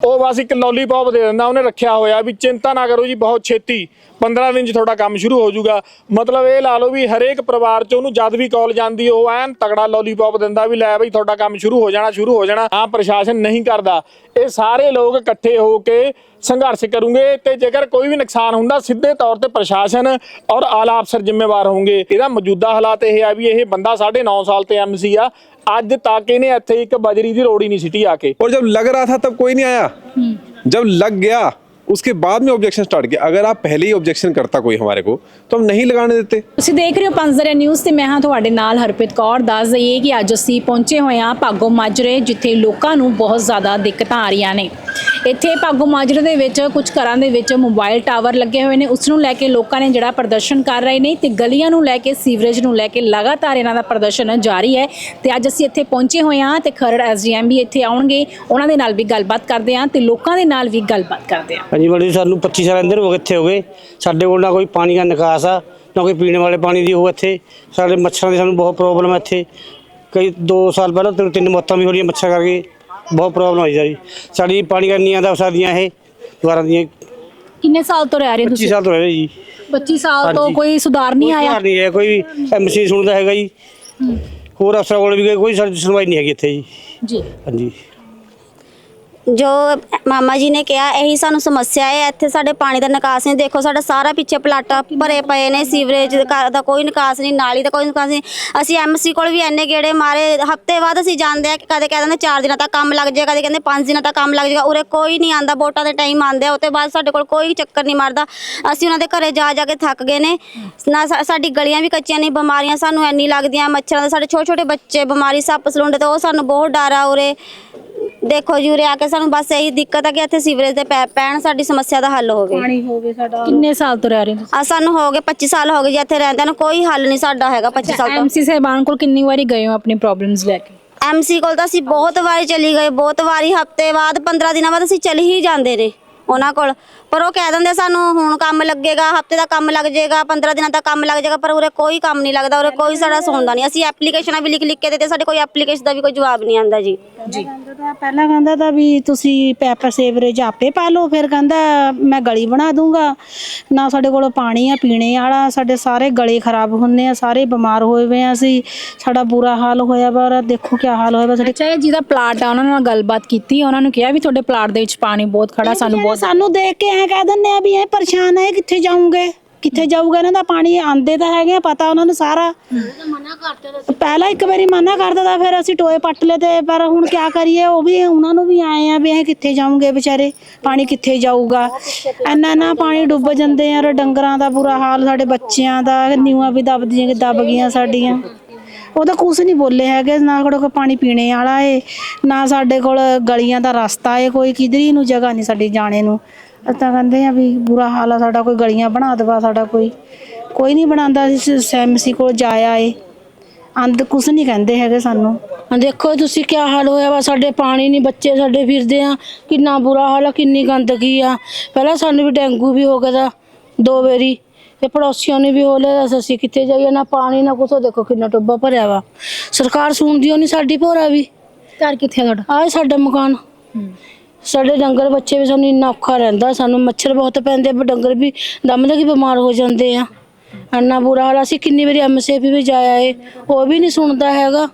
ਉਹ ਬਸ ਇੱਕ ਲੋਲੀਪੌਪ ਦੇ ਦਿੰਦਾ, ਉਹਨੇ ਰੱਖਿਆ ਹੋਇਆ ਵੀ ਚਿੰਤਾ ਨਾ ਕਰੋ ਜੀ, ਬਹੁਤ ਛੇਤੀ। 15 ਦਿਨ 'ਚ ਤੁਹਾਡਾ ਕੰਮ ਸ਼ੁਰੂ ਹੋ ਜਾਊਗਾ। ਮਤਲਬ ਇਹ ਲਾ ਲਓ ਵੀ ਹਰੇਕ ਪਰਿਵਾਰ 'ਚ ਉਹਨੂੰ ਜਦ ਵੀ ਕਾਲ ਜਾਂਦੀ, ਉਹ ਐਨ ਤਗੜਾ ਲੋਲੀਪੌਪ ਦਿੰਦਾ ਵੀ ਲੈ ਬਈ ਤੁਹਾਡਾ ਕੰਮ ਸ਼ੁਰੂ ਹੋ ਜਾਣਾ, ਸ਼ੁਰੂ ਹੋ ਜਾਣਾ। ਹਾਂ ਪ੍ਰਸ਼ਾਸਨ ਨਹੀਂ ਕਰਦਾ। ਇਹ ਸਾਰੇ ਲੋਕ ਇਕੱਠੇ ਹੋ ਕੇ ਸੰਘਰਸ਼ ਕਰੂਗੇ ਤੇ ਜੇਕਰ ਕੋਈ ਵੀ ਨੁਕਸਾਨ ਹੁੰਦਾ, ਸਿੱਧੇ ਤੌਰ ਤੇ ਪ੍ਰਸ਼ਾਸਨ ਔਰ ਆਲਾ ਅਫਸਰ ਜ਼ਿੰਮੇਵਾਰ ਹੋਣਗੇ। ਇਹਦਾ ਮੌਜੂਦਾ ਹਾਲਾਤ ਇਹ ਆ ਵੀ ਇਹ ਬੰਦਾ 9.5 ਸਾਲ ਤੇ ਐਮਸੀ ਆ ਅੱਜ ਤੱਕ ਇਹਨੇ ਇੱਥੇ ਇੱਕ ਬਜਰੀ ਦੀ ਰੋੜੀ ਨਹੀਂ ਸਿੱਟੀ ਆ ਕੇ और जब लग रहा था तब कोई नहीं आया जब लग गया उसके बाद में ऑब्जेक्शन स्टार्ट किया अगर आप पहले ही ऑब्जेक्शन करता कोई हमारे को तो हम नहीं लगाने देते ਤੁਸੀਂ ਦੇਖ ਰਹੇ ਹੋ ਪੰਜਜ਼ਰਿਆ ਨਿਊਜ਼ ਤੇ ਮੈਂ ਹਾਂ ਤੁਹਾਡੇ ਨਾਲ ਹਰਪ੍ਰੀਤ ਕੌਰ ਦੱਸ ਦਈਏ ਕਿ ਅੱਜ ਅਸੀਂ ਪਹੁੰਚੇ ਹੋਏ ਹਾਂ ਭਾਗੋ ਮਾਜਰੇ ਜਿੱਥੇ ਲੋਕਾਂ ਨੂੰ ਬਹੁਤ ਜ਼ਿਆਦਾ ਦਿੱਕਤਾਂ ਆ ਰਹੀਆਂ ਨੇ ਇੱਥੇ ਭਾਗੋ ਮਾਜਰੇ ਦੇ ਵਿੱਚ ਕੁਝ ਘਰਾਂ ਦੇ ਵਿੱਚ ਮੋਬਾਈਲ ਟਾਵਰ ਲੱਗੇ ਹੋਏ ਨੇ। ਉਸ ਨੂੰ ਲੈ ਕੇ ਲੋਕਾਂ ਨੇ ਜਿਹੜਾ ਪ੍ਰਦਰਸ਼ਨ ਕਰ ਰਹੇ ਨੇ, ਤੇ ਗਲੀਆਂ ਨੂੰ ਲੈ ਕੇ, ਸੀਵਰੇਜ ਨੂੰ ਲੈ ਕੇ ਲਗਾਤਾਰ ਇਹਨਾਂ ਦਾ ਪ੍ਰਦਰਸ਼ਨ ਜਾਰੀ ਹੈ। ਤੇ ਅੱਜ ਅਸੀਂ ਇੱਥੇ ਪਹੁੰਚੇ ਹੋਏ ਹਾਂ ਤੇ ਖਰੜ ਐਸਡੀਐਮ ਵੀ ਇੱਥੇ ਆਉਣਗੇ। ਉਹਨਾਂ ਦੇ ਨਾਲ ਵੀ ਗੱਲਬਾਤ ਕਰਦੇ ਹਾਂ ਤੇ ਲੋਕਾਂ ਦੇ ਨਾਲ ਵੀ ਗੱਲਬਾਤ ਕਰਦੇ ਹਾਂ। ਹਾਂਜੀ, ਬੜੀ ਸਾਨੂੰ 25 ਸਾਲ ਅੰਦਰ ਹੋ ਗਏ ਇੱਥੇ ਹੋ ਗਏ। ਸਾਡੇ ਕੋਲ ਨਾ ਕੋਈ ਪਾਣੀ ਦਾ ਨਿਕਾਸ ਆ, ਨਾ ਕੋਈ ਪੀਣ ਵਾਲੇ ਪਾਣੀ ਦੀ ਉਹ ਇੱਥੇ। ਸਾਡੇ ਮੱਛਰਾਂ ਦੀ ਸਾਨੂੰ ਬਹੁਤ ਪ੍ਰੋਬਲਮ ਹੈ ਇੱਥੇ। ਕਈ 2 ਸਾਲ ਪਹਿਲਾਂ ਤਿੰਨ ਤਿੰਨ ਮੌਤਾਂ ਵੀ ਹੋ ਰਹੀਆਂ ਮੱਛਰ ਕਰਕੇ। ਬਹੁਤ ਪ੍ਰੋਬਲਮ ਆਈ ਸਾਡੀ ਸਾਡੀ ਪਾਣੀ ਦਾ ਨਹੀਂ ਆਉਂਦਾ ਸਾਡੀਆਂ ਇਹ ਦੁਆਰਾਂ ਦੀਆਂ। ਕਿੰਨੇ ਸਾਲ ਤੋਂ ਰਹਿ ਰਹੇ ਹੋ 25 ਤੁਸੀਂ? ਸਾਲ ਤੋਂ ਰਹਿ ਰਹੇ ਜੀ। 25 ਸਾਲ ਤੋਂ ਹਾਂਜੀ। ਕੋਈ ਸੁਧਾਰ ਨਹੀਂ ਆਇਆ? ਸੁਧਾਰ ਨਹੀਂ ਹੈ ਕੋਈ ਵੀ ਐਮਸੀ ਸੁਣਦਾ ਹੈਗਾ ਜੀ। ਹੋਰ ਅਫਸਰਾਂ ਕੋਲ ਵੀ ਗਏ, ਕੋਈ ਸਾਡੀ ਸੁਣਵਾਈ ਨਹੀਂ ਹੈਗੀ ਇੱਥੇ ਜੀ। ਜੀ। ਹਾਂਜੀ। ਜੋ ਮਾਮਾ ਜੀ ਨੇ ਕਿਹਾ, ਇਹੀ ਸਾਨੂੰ ਸਮੱਸਿਆ ਹੈ। ਇੱਥੇ ਸਾਡੇ ਪਾਣੀ ਦਾ ਨਿਕਾਸ ਨਹੀਂ। ਦੇਖੋ, ਸਾਡਾ ਸਾਰਾ ਪਿੱਛੇ ਪਲਾਟਾ ਭਰੇ ਪਏ ਨੇ, ਸੀਵਰੇਜ ਦਾ ਦਾ ਕੋਈ ਨਿਕਾਸ ਨਹੀਂ, ਨਾਲੀ ਦਾ ਕੋਈ ਨਿਕਾਸ ਨਹੀਂ। ਅਸੀਂ ਐਮਸੀ ਕੋਲ ਵੀ ਐਨੇ ਗੇੜੇ ਮਾਰੇ। ਹਫ਼ਤੇ ਬਾਅਦ ਅਸੀਂ ਜਾਂਦੇ ਆ ਕਿ ਕਦੇ ਕਹਿ ਦਿੰਦੇ 4 ਦਿਨਾਂ ਤੱਕ ਕੰਮ ਲੱਗ ਜਾਏਗਾ ਕਦੇ ਕਹਿੰਦੇ 5 ਦਿਨਾਂ ਤੱਕ ਕੰਮ ਲੱਗ ਜਾਏਗਾ। ਉਰੇ ਕੋਈ ਨਹੀਂ ਆਂਦਾ, ਵੋਟਾਂ ਦੇ ਟਾਈਮ ਆਂਦੇ ਆ। ਉਹ ਤੋਂ ਬਾਅਦ ਸਾਡੇ ਕੋਲ ਕੋਈ ਚੱਕਰ ਨਹੀਂ ਮਾਰਦਾ। ਅਸੀਂ ਉਹਨਾਂ ਦੇ ਘਰੇ ਜਾ ਜਾ ਕੇ ਥੱਕ ਗਏ ਨੇ। ਨਾ ਸਾ- ਸਾਡੀ ਗਲੀਆਂ ਵੀ ਕੱਚੀਆਂ ਨਹੀਂ ਬਿਮਾਰੀਆਂ ਸਾਨੂੰ ਐਨੀ ਲੱਗਦੀਆਂ। ਮੱਛਰਾਂ ਦੇ ਸਾਡੇ ਛੋਟੇ ਛੋਟੇ ਬੱਚੇ ਬਿਮਾਰੀ ਸੱਪ ਸਲੂੰਡੇ ਤੇ ਉਹ ਸਾਨੂੰ ਬਹੁਤ ਡਰ ਆ ਉਰੇ। ਦੇਖੋ ਜੀ ਉਰੇ ਆ ਕੇ ਸਾਨੂੰ ਬਸ ਇਹੀ ਦਿੱਕਤ ਆ ਕਿ ਇੱਥੇ ਸੀਵਰੇਜ ਦੇ ਪੈਪ ਪੈਣ ਸਾਡੀ ਸਮੱਸਿਆ ਦਾ ਹੱਲ ਹੋਵੇ। ਪਾਣੀ ਹੋਵੇ ਸਾਡਾ। ਕਿੰਨੇ ਸਾਲ ਤੋਂ ਰਹਿ ਰਹੇ ਹੋ ਆ ਸਾਨੂੰ ਹੋ ਗਏ 25 ਸਾਲ ਹੋ ਗਏ ਜੀ ਇੱਥੇ ਰਹਿੰਦਿਆਂ ਨੂੰ ਕੋਈ ਹੱਲ ਨਹੀਂ ਸਾਡਾ ਹੈਗਾ 25 ਸਾਲ ਤੋਂ। ਐਮਸੀ ਸਾਹਿਬਾਨ ਕੋਲ ਕਿੰਨੀ ਵਾਰੀ ਗਏ ਹੋ ਆਪਣੀ ਪ੍ਰੋਬਲਮਸ ਲੈ ਕੇ? ਐਮਸੀ ਕੋਲ ਤਾਂ ਅਸੀਂ ਬਹੁਤ ਵਾਰੀ ਚਲੀ ਗਏ ਬਹੁਤ ਵਾਰੀ ਹਫ਼ਤੇ ਬਾਅਦ 15 ਦਿਨਾਂ ਬਾਅਦ ਅਸੀਂ ਚਲੀ ਹੀ ਜਾਂਦੇ ਨੇ ਉਹਨਾਂ ਕੋਲ। ਪਰ ਉਹ ਕਹਿ ਦਿੰਦੇ ਸਾਨੂੰ ਹੁਣ ਕੰਮ ਲੱਗੇਗਾ ਹਫ਼ਤੇ ਦਾ ਕੰਮ ਲੱਗ ਜਾਏਗਾ 15 ਦਿਨਾਂ ਦਾ ਕੰਮ ਲੱਗ ਜਾਏਗਾ ਪਰ ਉਰੇ ਕੋਈ ਕੰਮ ਨਹੀਂ ਲੱਗਦਾ ਉਰੇ ਕੋਈ ਸਾਡਾ ਸੁਣਦਾ ਨਹੀਂ। ਅਸੀਂ ਐਪਲੀਕੇਸ਼ਨਾਂ ਵੀ ਲਿਖ ਲਿਖ ਕੇ ਦਿੱਤੇ ਸਾਡੇ ਕੋਈ ਐਪਲੀਕੇਸ਼ਨ ਦਾ ਵੀ ਕੋਈ ਜਵਾਬ ਨਹੀਂ ਆਂਦਾ ਜੀ। ਕਹਿੰਦਾ ਤਾਂ ਪਹਿਲਾਂ ਕਹਿੰਦਾ ਤਾਂ ਵੀ ਤੁਸੀਂ ਪੈਪਰ ਸੇਵਰੇਜ ਆਪੇ ਪਾ ਲਓ ਫਿਰ ਕਹਿੰਦਾ ਮੈਂ ਗਲੀ ਬਣਾ ਦੂੰਗਾ। ਨਾ ਸਾਡੇ ਕੋਲ ਪਾਣੀ ਆ ਪੀਣੇ ਵਾਲਾ ਸਾਡੇ ਸਾਰੇ ਗਲੇ ਖਰਾਬ ਹੁੰਦੇ ਆ ਸਾਰੇ ਬਿਮਾਰ ਹੋਏ ਹੋਏ ਆ ਅਸੀਂ ਸਾਡਾ ਬੁਰਾ ਹਾਲ ਹੋਇਆ ਵਾ ਔਰ ਦੇਖੋ ਕੀ ਹਾਲ ਹੋਇਆ ਵਾ ਸਾਡੇ ਅੱਛਾ ਇਹ ਜਿਹਦਾ ਪਲਾਟ ਆ ਉਹਨਾਂ ਨਾਲ ਗੱਲਬਾਤ ਕੀਤੀ ਉਹਨਾਂ ਨੂੰ ਕਿਹਾ ਵੀ ਤੁਹਾਡੇ ਪਲਾਟ ਦੇ ਵਿੱਚ ਪਾਣੀ ਬਹੁਤ ਖੜਾ ਸਾਨੂੰ ਬਹੁਤ ਸਾਨੂੰ ਦੇਖ ਕੇ ਐ ਕਹਿ ਦਿੰਦੇ ਆ ਵੀ ਇਹ ਪਰੇਸ਼ਾਨ ਹੈ ਕਿੱਥੇ ਜਾਉਂਗੇ ਕਿੱਥੇ ਜਾਊਗਾ? ਇਹਨਾਂ ਦਾ ਪਾਣੀ ਆਂਦੇ ਤਾਂ ਹੈਗੇ ਆ, ਪਤਾ ਉਹਨਾਂ ਨੂੰ ਸਾਰਾ। ਪਹਿਲਾਂ ਇੱਕ ਵਾਰੀ ਮਨਾ ਕਰਦਾ ਤਾਂ ਫਿਰ ਅਸੀਂ ਟੋਏ ਪੱਟ ਲਏ ਤੇ ਪਰ ਹੁਣ ਕੀ ਕਰੀਏ ਉਹ ਵੀ ਉਹਨਾਂ ਨੂੰ ਵੀ ਆਏ ਆ ਵੀ ਇਹ ਕਿੱਥੇ ਜਾਉਂਗੇ ਵਿਚਾਰੇ? ਪਾਣੀ ਕਿੱਥੇ ਜਾਊਗਾ? ਇੰਨਾ ਨਾ ਪਾਣੀ ਡੁੱਬ ਜਾਂਦੇ ਆ ਔਰ ਡੰਗਰਾਂ ਦਾ ਬੁਰਾ ਹਾਲ ਸਾਡੇ ਬੱਚਿਆਂ ਦਾ ਨੀਵਾਂ ਵੀ ਦਬਦੀਆਂ ਦਬ ਗਈਆਂ ਸਾਡੀਆਂ। ਉਹ ਤਾਂ ਕੁਝ ਨਹੀਂ ਬੋਲੇ ਹੈਗੇ, ਨਾ ਸਾਡੇ ਕੋਲ ਪਾਣੀ ਪੀਣੇ ਵਾਲਾ ਏ, ਨਾ ਸਾਡੇ ਕੋਲ ਗਲੀਆਂ ਦਾ ਰਸਤਾ ਏ, ਕੋਈ ਕਿਧਰੀ ਨੂੰ ਜਗ੍ਹਾ ਨਹੀਂ ਸਾਡੀ ਜਾਣੇ ਨੂੰ। ਅਸੀਂ ਤਾਂ ਕਹਿੰਦੇ ਆ ਵੀ ਬੁਰਾ ਹਾਲ ਆ, ਸਾਡਾ ਕੋਈ ਗਲੀਆਂ ਬਣਾ ਦਵਾ ਸਾਡਾ ਕੋਈ। ਕੋਈ ਨਹੀਂ ਬਣਾਉਂਦਾ ਸੈਮਸੀ ਕੋਲ ਜਾਇਆ ਏ। ਅੰਦ ਕੁਝ ਨਹੀਂ ਕਹਿੰਦੇ ਹੈਗੇ ਸਾਨੂੰ। ਦੇਖੋ ਤੁਸੀਂ ਕੀ ਹਾਲ ਹੋਇਆ ਵਾ, ਸਾਡੇ ਪਾਣੀ ਨਹੀਂ ਬੱਚੇ ਸਾਡੇ ਫਿਰਦੇ ਆ। ਕਿੰਨਾ ਬੁਰਾ ਹਾਲ ਆ, ਕਿੰਨੀ ਗੰਦਗੀ ਆ। ਪਹਿਲਾਂ ਸਾਨੂੰ ਵੀ ਡੇਂਗੂ ਵੀ ਹੋ ਗਿਆ ਦਾ ਦੋ ਵਾਰੀ। ਤੇ ਪੜੋਸੀਆਂ ਨੇ ਵੀ ਹੋ ਲਿਆ ਤਾਂ ਅਸੀਂ ਕਿੱਥੇ ਜਾਈਏ ਨਾ ਪਾਣੀ ਨਾ ਕੁਛ। ਉਹ ਦੇਖੋ ਕਿੰਨਾ ਟੋਬਾ ਭਰਿਆ ਵਾ। ਸਰਕਾਰ ਸੁਣਦੀ ਨਹੀਂ ਸਾਡੀ ਭੋਰਾ ਵੀ। ਘਰ ਕਿੱਥੇ ਆ ਤੁਹਾਡਾ? ਆਹ ਸਾਡਾ ਮਕਾਨ। ਸਾਡੇ ਡੰਗਰ ਬੱਚੇ ਵੀ ਸਾਨੂੰ ਇੰਨਾ ਔਖਾ ਰਹਿੰਦਾ ਸਾਨੂੰ ਮੱਛਰ ਬਹੁਤ ਪੈਂਦੇ ਆ ਡੰਗਰ ਵੀ ਦਮ ਦੇ ਕੇ ਬਿਮਾਰ ਹੋ ਜਾਂਦੇ ਆ। ਇੰਨਾ ਬੁਰਾ ਹਾਲ। ਅਸੀਂ ਕਿੰਨੀ ਵਾਰੀ ਐਮਸੀਪੀ ਵੀ ਜਾਇਆ ਏ ਉਹ ਵੀ ਨਹੀਂ ਸੁਣਦਾ ਹੈਗਾ।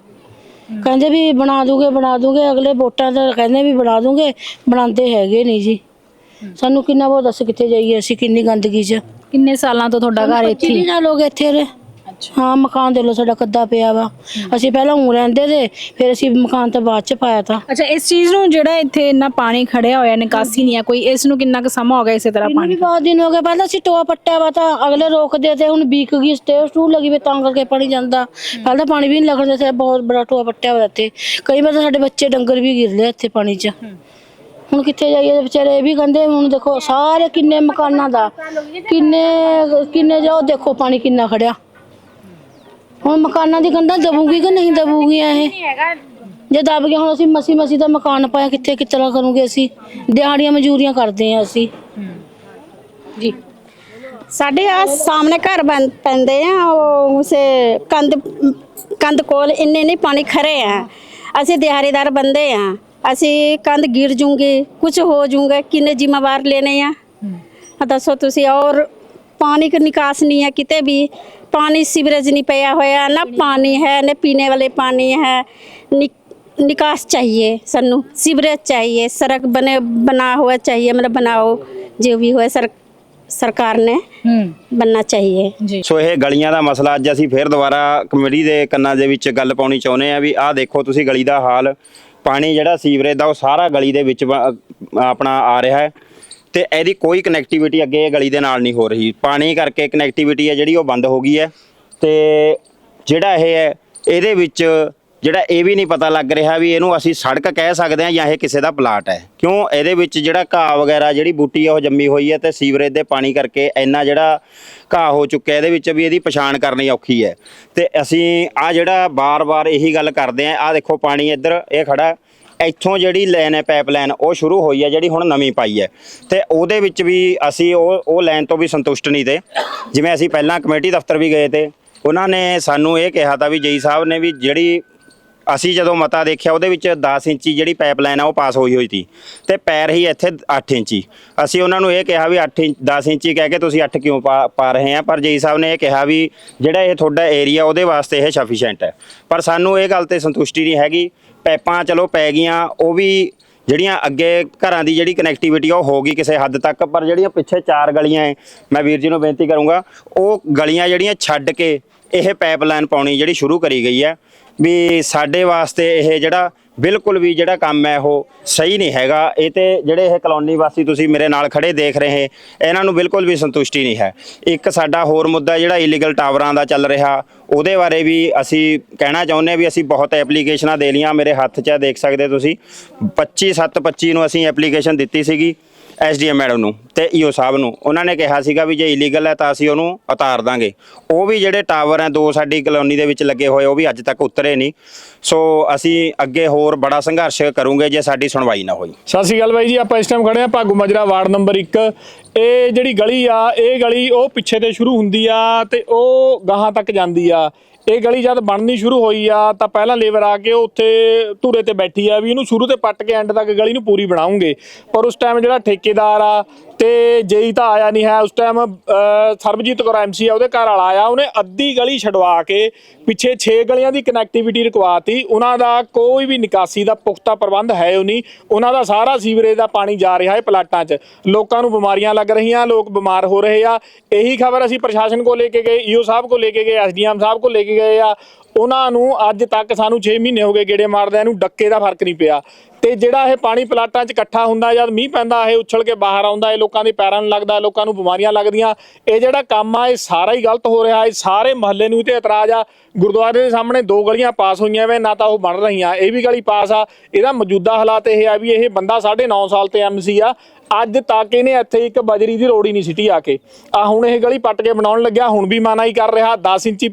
ਕਹਿੰਦੇ ਵੀ ਬਣਾ ਦੂਗੇ ਬਣਾ ਦੂਗੇ ਅਗਲੇ ਵੋਟਾਂ ਦਾ ਕਹਿੰਦੇ ਵੀ ਬਣਾ ਦੂਗੇ ਬਣਾਉਂਦੇ ਹੈਗੇ ਨਹੀਂ ਜੀ। ਸਾਨੂੰ ਕਿੰਨਾ ਬਹੁਤ ਦੱਸ ਕਿੱਥੇ ਜਾਈਏ ਅਸੀਂ ਕਿੰਨੀ ਗੰਦਗੀ 'ਚ। ਕਿੰਨੇ ਸਾਲਾਂ ਤੋਂ ਤੁਹਾਡਾ ਘਰ ਇੱਥੇ ਹੀ? ਕਿੰਨੇ ਲੋਕ ਇੱਥੇ ਰਹੇ। ਹਾਂ ਮਕਾਨ ਦੇ ਲੋ ਸਾਡਾ ਕੱਦਾ ਪਿਆ ਵਾ। ਅਸੀਂ ਪਹਿਲਾਂ ਉਂ ਰਹਿੰਦੇ ਤੇ ਫਿਰ ਅਸੀਂ ਮਕਾਨ ਤੋਂ ਬਾਅਦ ਚ ਪਾਇਆ ਤਾਂ। ਅੱਛਾ ਇਸ ਚੀਜ਼ ਨੂੰ ਜਿਹੜਾ ਇੱਥੇ ਇੰਨਾ ਪਾਣੀ ਖੜਿਆ ਹੋਇਆ ਨਿਕਾਸੀ ਨਹੀਂ ਆ ਕੋਈ ਇਸ ਨੂੰ ਕਿੰਨਾ ਕੁ ਸਮਾਂ ਹੋ ਗਿਆ ਇਸੇ ਤਰ੍ਹਾਂ ਮੈਨੂੰ ਪਾਣੀ ਵੀ ਬਹੁਤ ਦਿਨ ਹੋ ਗਏ ਪਹਿਲਾਂ ਅਸੀਂ ਟੋਆ ਪੱਟਿਆ ਵਾ ਤਾਂ ਅਗਲੇ ਰੋਕਦੇ ਤੇ ਹੁਣ ਵੀਕ ਗਈ ਸਟੇ ਸਟੂ ਲੱਗੀ ਵੇ ਤਾਂ ਕਰਕੇ ਪਾਣੀ ਜਾਂਦਾ। ਪਹਿਲਾਂ ਪਾਣੀ ਵੀ ਨਹੀਂ ਲੱਗਦਾ ਸੀ ਬਹੁਤ ਬੜਾ ਟੋਆ ਪੱਟਿਆ ਹੋਇਆ ਇੱਥੇ। ਕਈ ਵਾਰ ਤਾਂ ਸਾਡੇ ਬੱਚੇ ਡੰਗਰ ਵੀ ਗਿਰ ਲਏ ਇੱਥੇ ਪਾਣੀ 'ਚ। ਹੁਣ ਕਿੱਥੇ ਜਾਈਏ? ਵਿਚਾਰੇ ਇਹ ਵੀ ਕਹਿੰਦੇ ਹੁਣ ਦੇਖੋ ਸਾਰੇ ਕਿੰਨੇ ਮਕਾਨਾਂ ਦਾ ਕਿੰਨੇ ਕਿੰਨੇ ਜਾਓ ਦੇਖੋ ਪਾਣੀ ਕਿੰਨਾ ਖੜਿਆ। ਹੁਣ ਮਕਾਨਾਂ ਦੀ ਕੰਧਾਂ ਦਬੂਗੀ ਕਿ ਨਹੀਂ ਦਬੂਗੀਆਂ ਇਹ? ਜੇ ਦਬ ਗਿਆ ਹੁਣ ਅਸੀਂ ਮਸੀ ਮਸੀ ਦਾ ਮਕਾਨ ਪਾਇਆ ਕਿੱਥੇ ਕਿਸ ਤਰ੍ਹਾਂ ਕਰੂਗੇ ਅਸੀਂ? ਦਿਹਾੜੀਆਂ ਮਜ਼ਦੂਰੀਆਂ ਕਰਦੇ ਆ ਅਸੀਂ। ਜੀ। ਸਾਡੇ ਆ ਸਾਹਮਣੇ ਘਰ ਬਣ ਪੈਂਦੇ ਆ ਉਹ ਉਸੇ ਕੰਧ ਕੰਧ ਕੋਲ ਇੰਨੇ ਨਹੀਂ ਪਾਣੀ ਖਰੇ ਆ। ਅਸੀਂ ਦਿਹਾੜੀਦਾਰ ਬੰਦੇ ਆ। ਅਸੀਂ ਕੰਧ ਗਿਰ ਜੂਗੇ ਕੁਝ ਹੋ ਜੂਗਾ ਕਿੰਨੇ ਜ਼ਿੰਮੇਵਾਰ ਲੈਣੇ ਆ? ਦੱਸੋ ਤੁਸੀਂ ਔਰ ਪਾਣੀ ਦਾ ਨਿਕਾਸ ਨਹੀਂ ਹੈ ਕਿਤੇ ਵੀ। ਪਾਣੀ ਸੀਵਰੇਜ ਨਹੀਂ ਪਿਆ ਹੋਇਆ ਨਾ ਪਾਣੀ ਹੈ ਨਾ ਪੀਣੇ ਵਾਲੇ ਪਾਣੀ ਹੈ। ਨਿਕਾਸ ਚਾਹੀਏ ਸਾਨੂੰ ਸੀਵਰੇਜ ਚਾਹੀਏ ਸੜਕ ਬਣੇ ਬਣਾ ਹੋਇਆ ਚਾਹੀਏ ਮਤਲਬ ਬਣਾਓ ਜੋ ਵੀ ਹੋਇਆ ਸਰ ਸਰਕਾਰ ਨੇ ਬੰਨਾ ਚਾਹੀਏ। ਸੋ ਇਹ ਗਲੀਆਂ ਦਾ ਮਸਲਾ ਅੱਜ ਅਸੀਂ ਫੇਰ ਦੁਬਾਰਾ ਕਮੇਟੀ ਦੇ ਕੰਨਾਂ ਦੇ ਵਿੱਚ ਗੱਲ ਪਾਉਣੀ ਚਾਹੁੰਦੇ ਆ ਵੀ ਆਹ ਦੇਖੋ ਤੁਸੀਂ ਗਲੀ ਦਾ ਹਾਲ ਪਾਣੀ ਜਿਹੜਾ ਸੀਵਰੇਜ ਦਾ ਉਹ ਸਾਰਾ ਗਲੀ ਦੇ ਵਿੱਚ ਬ- ਆਪਣਾ ਆ ਰਿਹਾ ਹੈ ਤੇ ਇਹਦੀ ਕੋਈ ਕਨੈਕਟੀਵਿਟੀ ਅੱਗੇ ਗਲੀ ਦੇ ਨਾਲ ਨਹੀਂ ਹੋ ਰਹੀ। ਪਾਣੀ ਕਰਕੇ ਕਨੈਕਟੀਵਿਟੀ ਹੈ ਜਿਹੜੀ ਉਹ ਬੰਦ ਹੋ ਗਈ ਹੈ ਤੇ ਜਿਹੜਾ ਇਹ ਹੈ, ਇਹਦੇ ਵਿੱਚ ਜਿਹੜਾ ਇਹ ਵੀ ਨਹੀਂ ਪਤਾ ਲੱਗ ਰਿਹਾ ਵੀ ਇਹਨੂੰ ਅਸੀਂ ਸੜਕ ਕਹਿ ਸਕਦੇ ਹਾਂ ਜਾਂ ਇਹ ਕਿਸੇ ਦਾ ਪਲਾਟ ਹੈ। ਕਿਉਂ? ਇਹਦੇ ਵਿੱਚ ਜਿਹੜਾ ਘਾਹ ਵਗੈਰਾ, ਜਿਹੜੀ ਬੂਟੀ ਆ, ਉਹ ਜੰਮੀ ਹੋਈ ਹੈ ਤੇ ਸੀਵਰੇਜ ਦੇ ਪਾਣੀ ਕਰਕੇ ਇੰਨਾ ਜਿਹੜਾ ਘਾਹ ਹੋ ਚੁੱਕਿਆ ਇਹਦੇ ਵਿੱਚ ਵੀ ਇਹਦੀ ਪਛਾਣ ਕਰਨੀ ਔਖੀ ਹੈ। ਤੇ ਅਸੀਂ ਆ ਜਿਹੜਾ ਬਾਰ-ਬਾਰ ਇਹੀ ਗੱਲ ਕਰਦੇ ਆਂ ਆ ਦੇਖੋ ਪਾਣੀ ਇੱਧਰ, ਇਹ ਖੜਾ ਇੱਥੋਂ ਜਿਹੜੀ ਲਾਈਨ ਹੈ ਪਾਈਪ ਪਾਈਪਲਾਈਨ, ਉਹ ਸ਼ੁਰੂ ਹੋਈ ਹੈ, ਜਿਹੜੀ ਹੁਣ ਨਵੀਂ ਪਾਈ ਹੈ। ਤੇ ਉਹਦੇ ਵਿੱਚ ਵੀ ਅਸੀਂ ਉਹ ਉਹ ਲਾਈਨ ਤੋਂ ਵੀ ਸੰਤੁਸ਼ਟ ਨਹੀਂ ਤੇ। ਜਿਵੇਂ ਅਸੀਂ ਪਹਿਲਾਂ ਕਮੇਟੀ ਦਫ਼ਤਰ ਵੀ ਗਏ ਤੇ, ਉਹਨਾਂ ਨੇ ਸਾਨੂੰ ਇਹ ਕਿਹਾ ਤਾਂ ਵੀ ਜਈ ਸਾਹਿਬ ਨੇ ਵੀ ਜਿਹੜੀ ਅਸੀਂ ਜਦੋਂ ਮਤਾ ਦੇਖਿਆ, ਉਹਦੇ ਵਿੱਚ 10 ਇੰਚੀ ਜਿਹੜੀ ਪਾਈਪਲਾਈਨ ਆ, ਉਹ ਪਾਸ ਹੋਈ ਹੋਈ ਸੀ ਤੇ ਪੈਰ ਹੀ ਇੱਥੇ 8 ਇੰਚੀ। ਅਸੀਂ ਉਹਨਾਂ ਨੂੰ ਇਹ ਕਿਹਾ ਵੀ 8 ਇੰਚ 10 ਇੰਚੀ ਕਹਿ ਕੇ ਤੁਸੀਂ 8 ਕਿਉਂ ਪਾ ਪਾ ਰਹੇ ਆ? ਪਰ ਜਈ ਸਾਹਿਬ ਨੇ ਇਹ ਕਿਹਾ ਵੀ ਜਿਹੜਾ ਇਹ ਤੁਹਾਡਾ ਏਰੀਆ ਉਹਦੇ ਵਾਸਤੇ ਇਹ ਸਫੀਸ਼ੀਐਂਟ ਹੈ। ਪਰ ਸਾਨੂੰ ਇਹ ਗੱਲ ਤੇ ਸੰਤੁਸ਼ਟੀ ਨਹੀਂ ਹੈਗੀ। ਪੈਪਾਂ ਚਲੋ ਪੈ ਗਈਆਂ, ਉਹ ਵੀ ਜਿਹੜੀਆਂ ਅੱਗੇ ਘਰਾਂ ਦੀ ਜਿਹੜੀ ਕਨੈਕਟੀਵਿਟੀ ਉਹ ਹੋ ਗਈ ਕਿਸੇ ਹੱਦ ਤੱਕ। ਪਰ ਜਿਹੜੀਆਂ ਪਿੱਛੇ ਚਾਰ ਗਲੀਆਂ ਹੈ ਮੈਂ ਵੀਰ ਜੀ ਨੂੰ ਬੇਨਤੀ ਕਰੂੰਗਾ, ਉਹ ਗਲੀਆਂ ਜਿਹੜੀਆਂ ਛੱਡ ਕੇ ਇਹ ਪਾਈਪਲਾਈਨ ਪਾਉਣੀ ਜਿਹੜੀ ਸ਼ੁਰੂ ਕਰੀ ਗਈ ਹੈ ਵੀ ਸਾਡੇ ਵਾਸਤੇ ਇਹ ਜਿਹੜਾ ਬਿਲਕੁਲ ਵੀ ਜਿਹੜਾ ਕੰਮ ਹੈ ਉਹ ਸਹੀ ਨਹੀਂ ਹੈਗਾ। ਇਹ ਤੇ ਜਿਹੜੇ ਇਹ ਕਲੋਨੀ ਵਾਸੀ ਤੁਸੀਂ ਮੇਰੇ ਨਾਲ ਖੜੇ ਦੇਖ ਰਹੇ ਇਹਨਾਂ ਨੂੰ ਬਿਲਕੁਲ ਵੀ ਸੰਤੁਸ਼ਟੀ ਨਹੀਂ ਹੈ। ਇੱਕ ਸਾਡਾ ਹੋਰ ਮੁੱਦਾ ਜਿਹੜਾ ਇਲੀਗਲ ਟਾਵਰਾਂ ਦਾ ਚੱਲ ਰਿਹਾ, ਉਹਦੇ ਬਾਰੇ ਵੀ ਅਸੀਂ ਕਹਿਣਾ ਚਾਹੁੰਦੇ ਹਾਂ ਵੀ ਅਸੀਂ ਬਹੁਤ ਐਪਲੀਕੇਸ਼ਨਾਂ ਦੇ ਲਈਆਂ, ਮੇਰੇ ਹੱਥ 'ਚ ਦੇਖ ਸਕਦੇ ਤੁਸੀਂ। 25 7 25 ਨੂੰ ਅਸੀਂ ਐਪਲੀਕੇਸ਼ਨ ਦਿੱਤੀ ਸੀਗੀ। ਐਸਡੀਐਮ ਮੈਡਮ ਨੂੰ ਤੇ ਈਓ ਸਾਹਿਬ ਨੂੰ। ਉਹਨਾਂ ਨੇ ਕਿਹਾ ਸੀਗਾ ਵੀ ਜੇ ਇਲੀਗਲ ਹੈ ਤਾਂ ਅਸੀਂ ਉਹਨੂੰ ਉਤਾਰ ਦਾਂਗੇ। ਉਹ ਵੀ ਜਿਹੜੇ ਟਾਵਰ ਹੈ, ਦੋ ਸਾਡੀ ਕਲੋਨੀ ਦੇ ਵਿੱਚ ਲੱਗੇ ਹੋਏ, ਉਹ ਵੀ ਅੱਜ ਤੱਕ ਉਤਰੇ ਨਹੀਂ। ਸੋ ਅਸੀਂ ਅੱਗੇ ਹੋਰ ਬੜਾ ਸੰਘਰਸ਼ ਕਰੂੰਗੇ ਜੇ ਸਾਡੀ ਸੁਣਵਾਈ ਨਾ ਹੋਈ। ਸਤਿ ਸ਼੍ਰੀ ਅਕਾਲ ਬਾਈ ਜੀ, ਆਪਾਂ ਇਸ ਟਾਈਮ ਖੜੇ ਆ ਭਾਗੂ ਮਾਜਰਾ, ਵਾਰਡ ਨੰਬਰ 1 ਇਹ ਜਿਹੜੀ ਗਲੀ ਆ, ਇਹ ਗਲੀ ਉਹ ਪਿੱਛੇ ਤੇ ਸ਼ੁਰੂ ਹੁੰਦੀ ਆ ਤੇ ਉਹ ਗਾਹਾਂ ਤੱਕ ਜਾਂਦੀ ਆ। ਇਹ ਗਲੀ ਜਦ ਬਣਨੀ ਸ਼ੁਰੂ ਹੋਈ ਆ, ਤਾਂ ਪਹਿਲਾਂ ਲੇਬਰ ਆ ਕੇ ਉਹ ਉੱਥੇ ਧੂਰੇ ਤੇ ਬੈਠੀ ਆ ਵੀ ਇਹਨੂੰ ਸ਼ੁਰੂ ਤੇ ਪੱਟ ਕੇ ਐਂਡ ਤੱਕ ਗਲੀ ਨੂੰ ਪੂਰੀ ਬਣਾਉਂਗੇ। ਪਰ ਉਸ ਟਾਈਮ ਜਿਹੜਾ ਠੇਕੇਦਾਰ ਆ ਤੇ ਜੇਈ ਤਾਂ ਆਇਆ ਨਹੀਂ ਹੈ, ਉਸ ਟਾਈਮ ਸਰਬਜੀਤ ਕੌਰ ਐਮਸੀ ਆ, ਉਹਦੇ ਘਰ ਵਾਲਾ ਆਇਆ, ਉਹਨੇ ਅੱਧੀ ਗਲੀ ਛਡਵਾ ਕੇ ਪਿੱਛੇ 6 ਗਲੀਆਂ ਦੀ ਕਨੈਕਟੀਵਿਟੀ ਰਕਵਾਤੀ। ਉਹਨਾਂ ਦਾ ਕੋਈ ਵੀ ਨਿਕਾਸੀ ਦਾ ਪੁਖਤਾ ਪ੍ਰਬੰਧ ਹੈ ਉਹ ਨਹੀਂ। ਉਹਨਾਂ ਦਾ ਸਾਰਾ ਸੀਵਰੇਜ ਦਾ ਪਾਣੀ ਜਾ ਰਿਹਾ ਹੈ ਪਲਾਟਾਂ 'ਚ। ਲੋਕਾਂ ਨੂੰ ਬਿਮਾਰੀਆਂ ਲੱਗ ਰਹੀਆਂ, ਲੋਕ ਬਿਮਾਰ ਹੋ ਰਹੇ ਆ। ਇਹੀ ਖਬਰ ਅਸੀਂ ਪ੍ਰਸ਼ਾਸਨ ਕੋਲ ਲੈ ਕੇ ਗਏ, ਈਓ ਸਾਹਿਬ ਕੋਲ ਲੈ ਕੇ ਗਏ, ਐਸਡੀਐਮ ਸਾਹਿਬ ਕੋਲ ਲੈ ਕੇ ਗਏ ਆ, ਉਹਨਾਂ ਨੂੰ ਅੱਜ ਤੱਕ ਸਾਨੂੰ 6 ਮਹੀਨੇ ਹੋ ਗਏ ਗੇੜੇ ਮਾਰਦਿਆਂ ਨੂੰ, ਡੱਕੇ ਦਾ ਫ਼ਰਕ ਨਹੀਂ ਪਿਆ। ਤੇ ਜਿਹੜਾ ਇਹ ਪਾਣੀ ਪਲਾਟਾਂ 'ਚ ਇਕੱਠਾ ਹੁੰਦਾ ਜਦ ਮੀਂਹ ਪੈਂਦਾ, ਇਹ ਉਛਲ ਕੇ ਬਾਹਰ ਆਉਂਦਾ, ਇਹ ਲੋਕਾਂ ਦੇ ਪੈਰਾਂ ਨੂੰ ਲੱਗਦਾ, ਲੋਕਾਂ ਨੂੰ ਬਿਮਾਰੀਆਂ ਲੱਗਦੀਆਂ, ਇਹ ਜਿਹੜਾ ਕੰਮ ਆ, ਇਹ ਸਾਰਾ ਹੀ ਗਲਤ ਹੋ ਰਿਹਾ, ਇਹ ਸਾਰੇ ਮਹੱਲੇ ਨੂੰ ਇਹ ਤੇ ਇਤਰਾਜ਼ ਆ। ਗੁਰਦੁਆਰੇ ਦੇ ਸਾਹਮਣੇ ਦੋ ਗਲੀਆਂ ਪਾਸ ਹੋਈਆਂ ਵੇ, ਨਾ ਤਾਂ ਉਹ ਬਣ ਰਹੀਆਂ, ਇਹ ਵੀ ਗਲੀ ਪਾਸ ਆ। ਇਹਦਾ ਮੌਜੂਦਾ ਹਾਲਾਤ ਇਹ ਆ ਵੀ ਇਹ ਬੰਦਾ 9.5 ਸਾਲ ਤੇ ਐਮਸੀ ਆ। ਅੱਜ ਤੱਕ ਇਹਨੇ ਇੱਥੇ ਇੱਕ ਬਜਰੀ ਦੀ ਰੋੜੀ ਨਹੀਂ ਸਿੱਟੀ ਆ ਕੇ। ਆ ਹੁਣ ਇਹ ਗਲੀ ਪੱਟ ਕੇ ਬਣਾਉਣ ਲੱਗਿਆ, ਹੁਣ ਵੀ ਮਾਨਾ ਹੀ ਕਰ ਰਿਹਾ 10 ਇੰਚੀ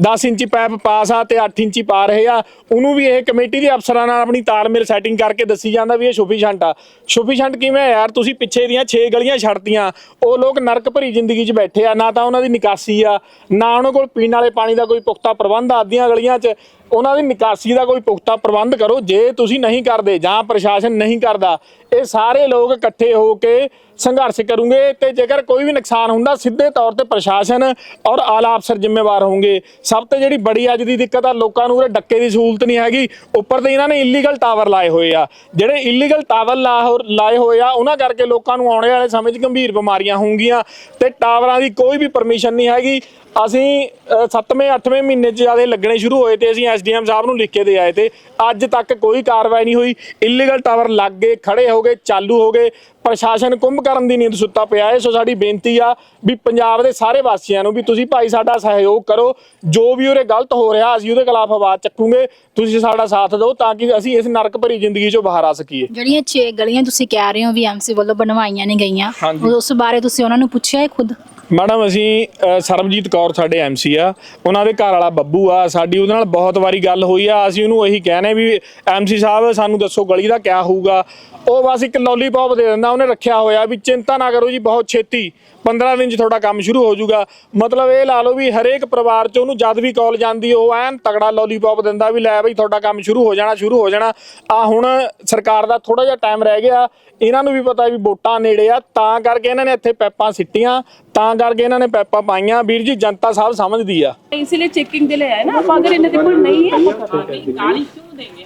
10 ਇੰਚੀ ਪਾਈਪ ਪਾਸ ਆ ਤੇ 8 ਇੰਚੀ ਪਾ ਰਹੇ ਆ। ਉਹਨੂੰ ਵੀ ਇਹ ਕਮੇਟੀ ਦੇ ਅਫਸਰਾਂ ਨਾਲ ਆਪਣੀ ਤਾਲਮੇਲ ਸੈਟਿੰਗ ਕਰਕੇ ਦੱਸੀ ਜਾਂਦਾ ਵੀ ਇਹ ਸਫੀਸ਼ੈਂਟ ਆ। ਸਫੀਸ਼ੈਂਟ ਕਿਵੇਂ ਯਾਰ? ਤੁਸੀਂ ਪਿੱਛੇ ਦੀਆਂ 6 ਗਲੀਆਂ ਛੱਡਤੀਆਂ। ਉਹ ਲੋਕ ਨਰਕ ਭਰੀ ਜ਼ਿੰਦਗੀ 'ਚ ਬੈਠੇ ਆ। ਨਾ ਤਾਂ ਉਹਨਾਂ ਦੀ ਨਿਕਾਸੀ ਆ, ਨਾ ਉਹਨਾਂ ਕੋਲ ਪੀਣ ਵਾਲੇ ਪਾਣੀ ਦਾ ਕੋਈ ਪੁਖਤਾ ਪ੍ਰਬੰਧ ਆ ਅੱਧੀਆਂ ਗਲੀਆਂ 'ਚ। ਉਹਨਾਂ ਦੀ ਨਿਕਾਸੀ ਦਾ ਕੋਈ ਪੁਖਤਾ ਪ੍ਰਬੰਧ ਕਰੋ, ਜੇ ਤੁਸੀਂ ਨਹੀਂ ਕਰਦੇ ਜਾਂ ਪ੍ਰਸ਼ਾਸਨ ਨਹੀਂ ਕਰਦਾ, ਇਹ ਸਾਰੇ ਲੋਕ ਇਕੱਠੇ ਹੋ ਕੇ ਸੰਘਰਸ਼ ਕਰੂਗੇ ਤੇ ਜੇਕਰ ਕੋਈ ਵੀ ਨੁਕਸਾਨ ਹੁੰਦਾ, ਸਿੱਧੇ ਤੌਰ ਤੇ ਪ੍ਰਸ਼ਾਸਨ ਔਰ ਆਲਾ ਅਫਸਰ ਜ਼ਿੰਮੇਵਾਰ ਹੋਣਗੇ। ਸਭ ਤੋਂ ਜਿਹੜੀ ਬੜੀ ਅੱਜ ਦੀ ਦਿੱਕਤ ਆ, ਲੋਕਾਂ ਨੂੰ ਉਰੇ ਡੱਕੇ ਦੀ ਸਹੂਲਤ ਨਹੀਂ ਹੈਗੀ, ਉੱਪਰ ਤੇ ਇਹਨਾਂ ਨੇ ਇਲੀਗਲ ਟਾਵਰ ਲਾਏ ਹੋਏ ਆ। ਜਿਹੜੇ ਇਲੀਗਲ ਟਾਵਰ ਲਾਏ ਹੋਏ ਆ, ਉਹਨਾਂ ਕਰਕੇ ਲੋਕਾਂ ਨੂੰ ਆਉਣੇ ਵਾਲੇ ਸਮੇਂ 'ਚ ਗੰਭੀਰ ਬਿਮਾਰੀਆਂ ਹੋਣਗੀਆਂ ਤੇ ਟਾਵਰਾਂ ਦੀ ਕੋਈ ਵੀ ਪਰਮਿਸ਼ਨ ਨਹੀਂ ਹੈਗੀ। ਅਸੀਂ 7ਵੇਂ 8ਵੇਂ ਮਹੀਨੇ 'ਚ ਜ਼ਿਆਦਾ ਲੱਗਣੇ ਸ਼ੁਰੂ ਹੋਏ ਤੇ ਅਸੀਂ ਐਸਡੀਐਮ ਸਾਹਿਬ ਨੂੰ ਲਿਖ ਕੇ ਦੇ ਆਏ ਤੇ ਅੱਜ ਤੱਕ ਕੋਈ ਕਾਰਵਾਈ ਨਹੀਂ ਹੋਈ। ਇਲੀਗਲ ਟਾਵਰ ਲੱਗ ਗਏ ਖੜੇ ਹੋ ਗਏ ਚਾਲੂ ਹੋ ਗਏ। ਪ੍ਰਸ਼ਾਸਨ ਕੁੰਭ ਕਰਨ ਦੀ ਨੀਂਦ ਸੁੱਤਾ ਪਿਆ ਹੈ। ਸੋ ਸਾਡੀ ਬੇਨਤੀ ਆ ਵੀ ਪੰਜਾਬ ਦੇ ਸਾਰੇ ਵਾਸੀਆਂ ਨੂੰ ਵੀ ਤੁਸੀਂ ਭਾਈ ਸਾਡਾ ਸਹਿਯੋਗ ਕਰੋ। ਜੋ ਵੀ ਉਰੇ ਗਲਤ ਹੋ ਰਿਹਾ ਅਸੀਂ ਉਹਦੇ ਖਿਲਾਫ ਆਵਾਜ਼ ਚੱਕੂਗੇ। ਤੁਸੀਂ ਸਾਡਾ ਸਾਥ ਦਿਓ ਤਾਂ ਕਿ ਅਸੀਂ ਇਸ ਨਰਕ ਭਰੀ ਜ਼ਿੰਦਗੀ ਚੋਂ ਬਾਹਰ ਆ ਸਕੀਏ। ਜਿਹੜੀਆਂ 6 ਗਲੀਆਂ ਤੁਸੀਂ ਕਹਿ ਰਹੇ ਹੋ ਵੀ ਐਮਸੀ ਵੱਲੋਂ ਬਣਵਾਈਆਂ ਨਹੀਂ ਗਈਆਂ। ਉਸ ਬਾਰੇ ਤੁਸੀਂ ਉਹਨਾਂ ਨੂੰ ਪੁੱਛਿਆ ਹੈ ਖੁਦ? ਮੈਡਮ ਅਸੀਂ ਅ, ਸਰਬਜੀਤ ਕੌਰ ਸਾਡੇ ਐਮਸੀ ਆ। ਉਹਨਾਂ ਦੇ ਘਰ ਵਾਲਾ ਬੱਬੂ ਆ। ਸਾਡੀ ਉਹਦੇ ਨਾਲ ਬਹੁਤ ਵਾਰੀ ਗੱਲ ਹੋਈ ਆ। ਅਸੀਂ ਉਹਨੂੰ ਇਹੀ ਕਹਿੰਦੇ ਵੀ ਐਮਸੀ ਸਾਹਿਬ ਸਾਨੂੰ ਦੱਸੋ ਗਲੀ ਦਾ ਕਿਆ ਹੋਊਗਾ। ਉਹ ਬਸ ਇੱਕ ਲੋਲੀਪੌਪ ਦੇ ਦਿੰਦਾ ਉਹਨੇ ਰੱਖਿਆ ਹੋਇਆ ਵੀ ਚਿੰਤਾ ਨਾ ਕਰੋ ਜੀ ਬਹੁਤ ਛੇਤੀ। 15 ਦਿਨ 'ਚ ਤੁਹਾਡਾ ਕੰਮ ਸ਼ੁਰੂ ਹੋ ਜਾਊਗਾ। ਮਤਲਬ ਇਹ ਲਾ ਲਓ ਵੀ ਹਰੇਕ ਪਰਿਵਾਰ 'ਚ ਉਹਨੂੰ ਜਦ ਵੀ ਕਾਲ ਜਾਂਦੀ ਉਹ ਐਨ ਤਗੜਾ ਲੋਲੀਪੌਪ ਦਿੰਦਾ ਵੀ ਲੈ ਬਈ ਤੁਹਾਡਾ ਕੰਮ ਸ਼ੁਰੂ ਹੋ ਜਾਣਾ ਸ਼ੁਰੂ ਹੋ ਜਾਣਾ। ਆ ਹੁਣ ਸਰਕਾਰ ਦਾ ਥੋੜਾ ਜਿਹਾ ਟਾਈਮ ਰਹਿ ਗਿਆ। ਇਹਨਾਂ ਨੂੰ ਵੀ ਪਤਾ ਵੀ ਵੋਟਾਂ ਨੇੜੇ ਆ ਤਾਂ ਕਰਕੇ ਇਹਨਾਂ ਨੇ ਇੱਥੇ ਪੈਪਾਂ ਸਿੱਟੀਆਂ ਤਾਂ ਕਰਕੇ ਇਹਨਾਂ ਨੇ ਪੈਪਾਂ ਪਾਈਆਂ। ਵੀਰ ਜੀ ਜਨਤਾ ਸਾਹਿਬ ਸਮਝਦੀ ਆ। ਇਸ ਲਈ ਚੈਕਿੰਗ ਦੇ ਲਈ ਆਏ ਨਾ। ਆਪਾਂ ਅਗਰ ਇਹਨਾਂ ਦੇ ਕੋਲ ਨਹੀਂ ਹੈ ਆਪਾਂ ਕਰਾਂਗੇ ਕਿਉਂ ਦੇਂਗੇ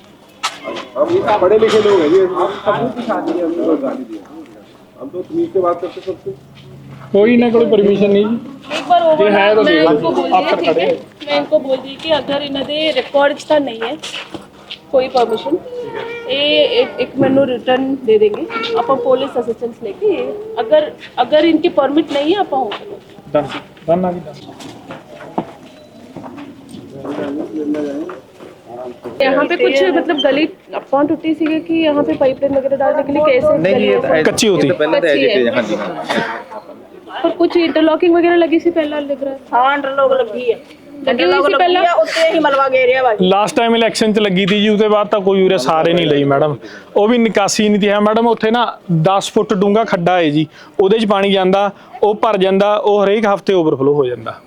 हम पढ़े लिखे लोग हैं ये हम तो तमीज से बात करते सबसे। कोई ना कोई परमिशन नहीं। एक बार ओवर है तो मैं इनको बोल दी ठीक है? मैं इनको बोल दी कि अगर इन्हें रिकॉर्ड ਤਾਂ नहीं है कोई परमिशन ये एक, एक ਰਿਟਰਨ रिटर्न दे देंगे। अपन पुलिस असिस्टेंस लेके अगर अगर इनकी परमिट नहीं है अपन ਹੋ ਡਨ ਡਨ ਆ ਗਈ ਡਨ यहाँ पे कुछ मतलब गली अफवाह टूटी सी कि यहाँ पे पाइपलाइन वगैरह डालने के लिए कैसे नहीं ये ਕੱਚੀ ਹੋਤੀ कच्ची है पर कुछ इंटरलॉकिंग वगैरह लगी सी पहला लग रहा है ਹਾਂ ਇੰਟਰਲੋਕ ਲੱਗੀ ਹੈ लगी हुई सी पहला ਉੱਤੇ ਹੀ ਮਲਵਾ ਘੇਰਿਆ ਵਾ ਲਾਸਟ ਟਾਈਮ ਇਲੈਕਸ਼ਨ 'ਚ ਲੱਗੀ ਤੀ ਜੀ ਉਹਦੇ ਬਾਅਦ ਤਾਂ ਕੋਈ ਉਰੇ ਸਾਰੇ ਨਹੀਂ ਲਈ ਮੈਡਮ ਉਹ ਵੀ ਨਿਕਾਸੀ ਨਹੀਂ ਤੀ ਹੈ ਮੈਡਮ ਉੱਥੇ ਨਾ 10 ਫੁੱਟ ਡੂੰਘਾ ਖੱਡਾ ਹੈ ਜੀ ਉਹਦੇ 'ਚ ਪਾਣੀ ਜਾਂਦਾ ਉਹ ਭਰ ਜਾਂਦਾ ਉਹ ਹਰੇਕ ਹਫਤੇ ਓਵਰਫਲੋ ਹੋ ਜਾਂਦਾ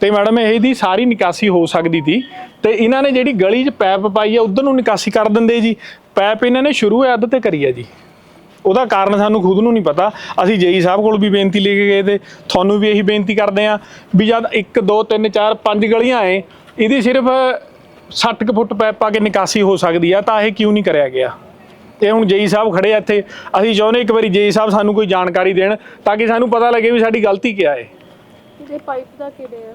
ਤੇ ਮੈਡਮ, ਇਹ ਦੀ ਸਾਰੀ ਨਿਕਾਸੀ ਹੋ ਸਕਦੀ ਸੀ ਤੇ ਇਹਨਾਂ ਨੇ ਜਿਹੜੀ ਗਲੀ 'ਚ ਪੈਪ ਪਾਈ ਆ, ਉਧਰ ਨੂੰ ਨਿਕਾਸੀ ਕਰ ਦਿੰਦੇ ਜੀ। ਪੈਪ ਇਹਨਾਂ ਨੇ ਸ਼ੁਰੂ ਅੱਧ ਤੇ ਕਰੀ ਆ ਜੀ। ਉਹਦਾ ਕਾਰਨ ਸਾਨੂੰ ਖੁਦ ਨੂੰ ਨਹੀਂ ਪਤਾ। ਅਸੀਂ ਜੇਈ ਸਾਹਿਬ ਕੋਲ ਵੀ ਬੇਨਤੀ ਲੈ ਕੇ ਗਏ ਤੇ ਤੁਹਾਨੂੰ ਵੀ ਇਹੀ ਬੇਨਤੀ ਕਰਦੇ ਆ ਵੀ ਜਦ 1 2 3 4 5 ਗਲੀਆਂ ਐ ਇਹਦੀ ਸਿਰਫ 60 ਫੁੱਟ ਪੈਪ ਪਾ ਕੇ ਨਿਕਾਸੀ ਹੋ ਸਕਦੀ ਆ, ਤਾਂ ਇਹ ਕਿਉਂ ਨਹੀਂ ਕਰਿਆ ਗਿਆ? ਇਹ ਹੁਣ ਜੇਈ ਸਾਹਿਬ ਖੜੇ ਆ ਇੱਥੇ। ਅਸੀਂ ਚਾਹੁੰਦੇ ਇੱਕ ਵਾਰੀ ਜੇਈ ਸਾਹਿਬ ਸਾਨੂੰ ਕੋਈ ਜਾਣਕਾਰੀ ਦੇਣ, ਤਾਂ ਕਿ ਸਾਨੂੰ ਪਤਾ ਲੱਗੇ ਵੀ ਸਾਡੀ ਗਲਤੀ ਕੀ ਹੈ। ਇਹ ਪਾਈਪ ਦਾ ਕਿਹੜੇ ਆ?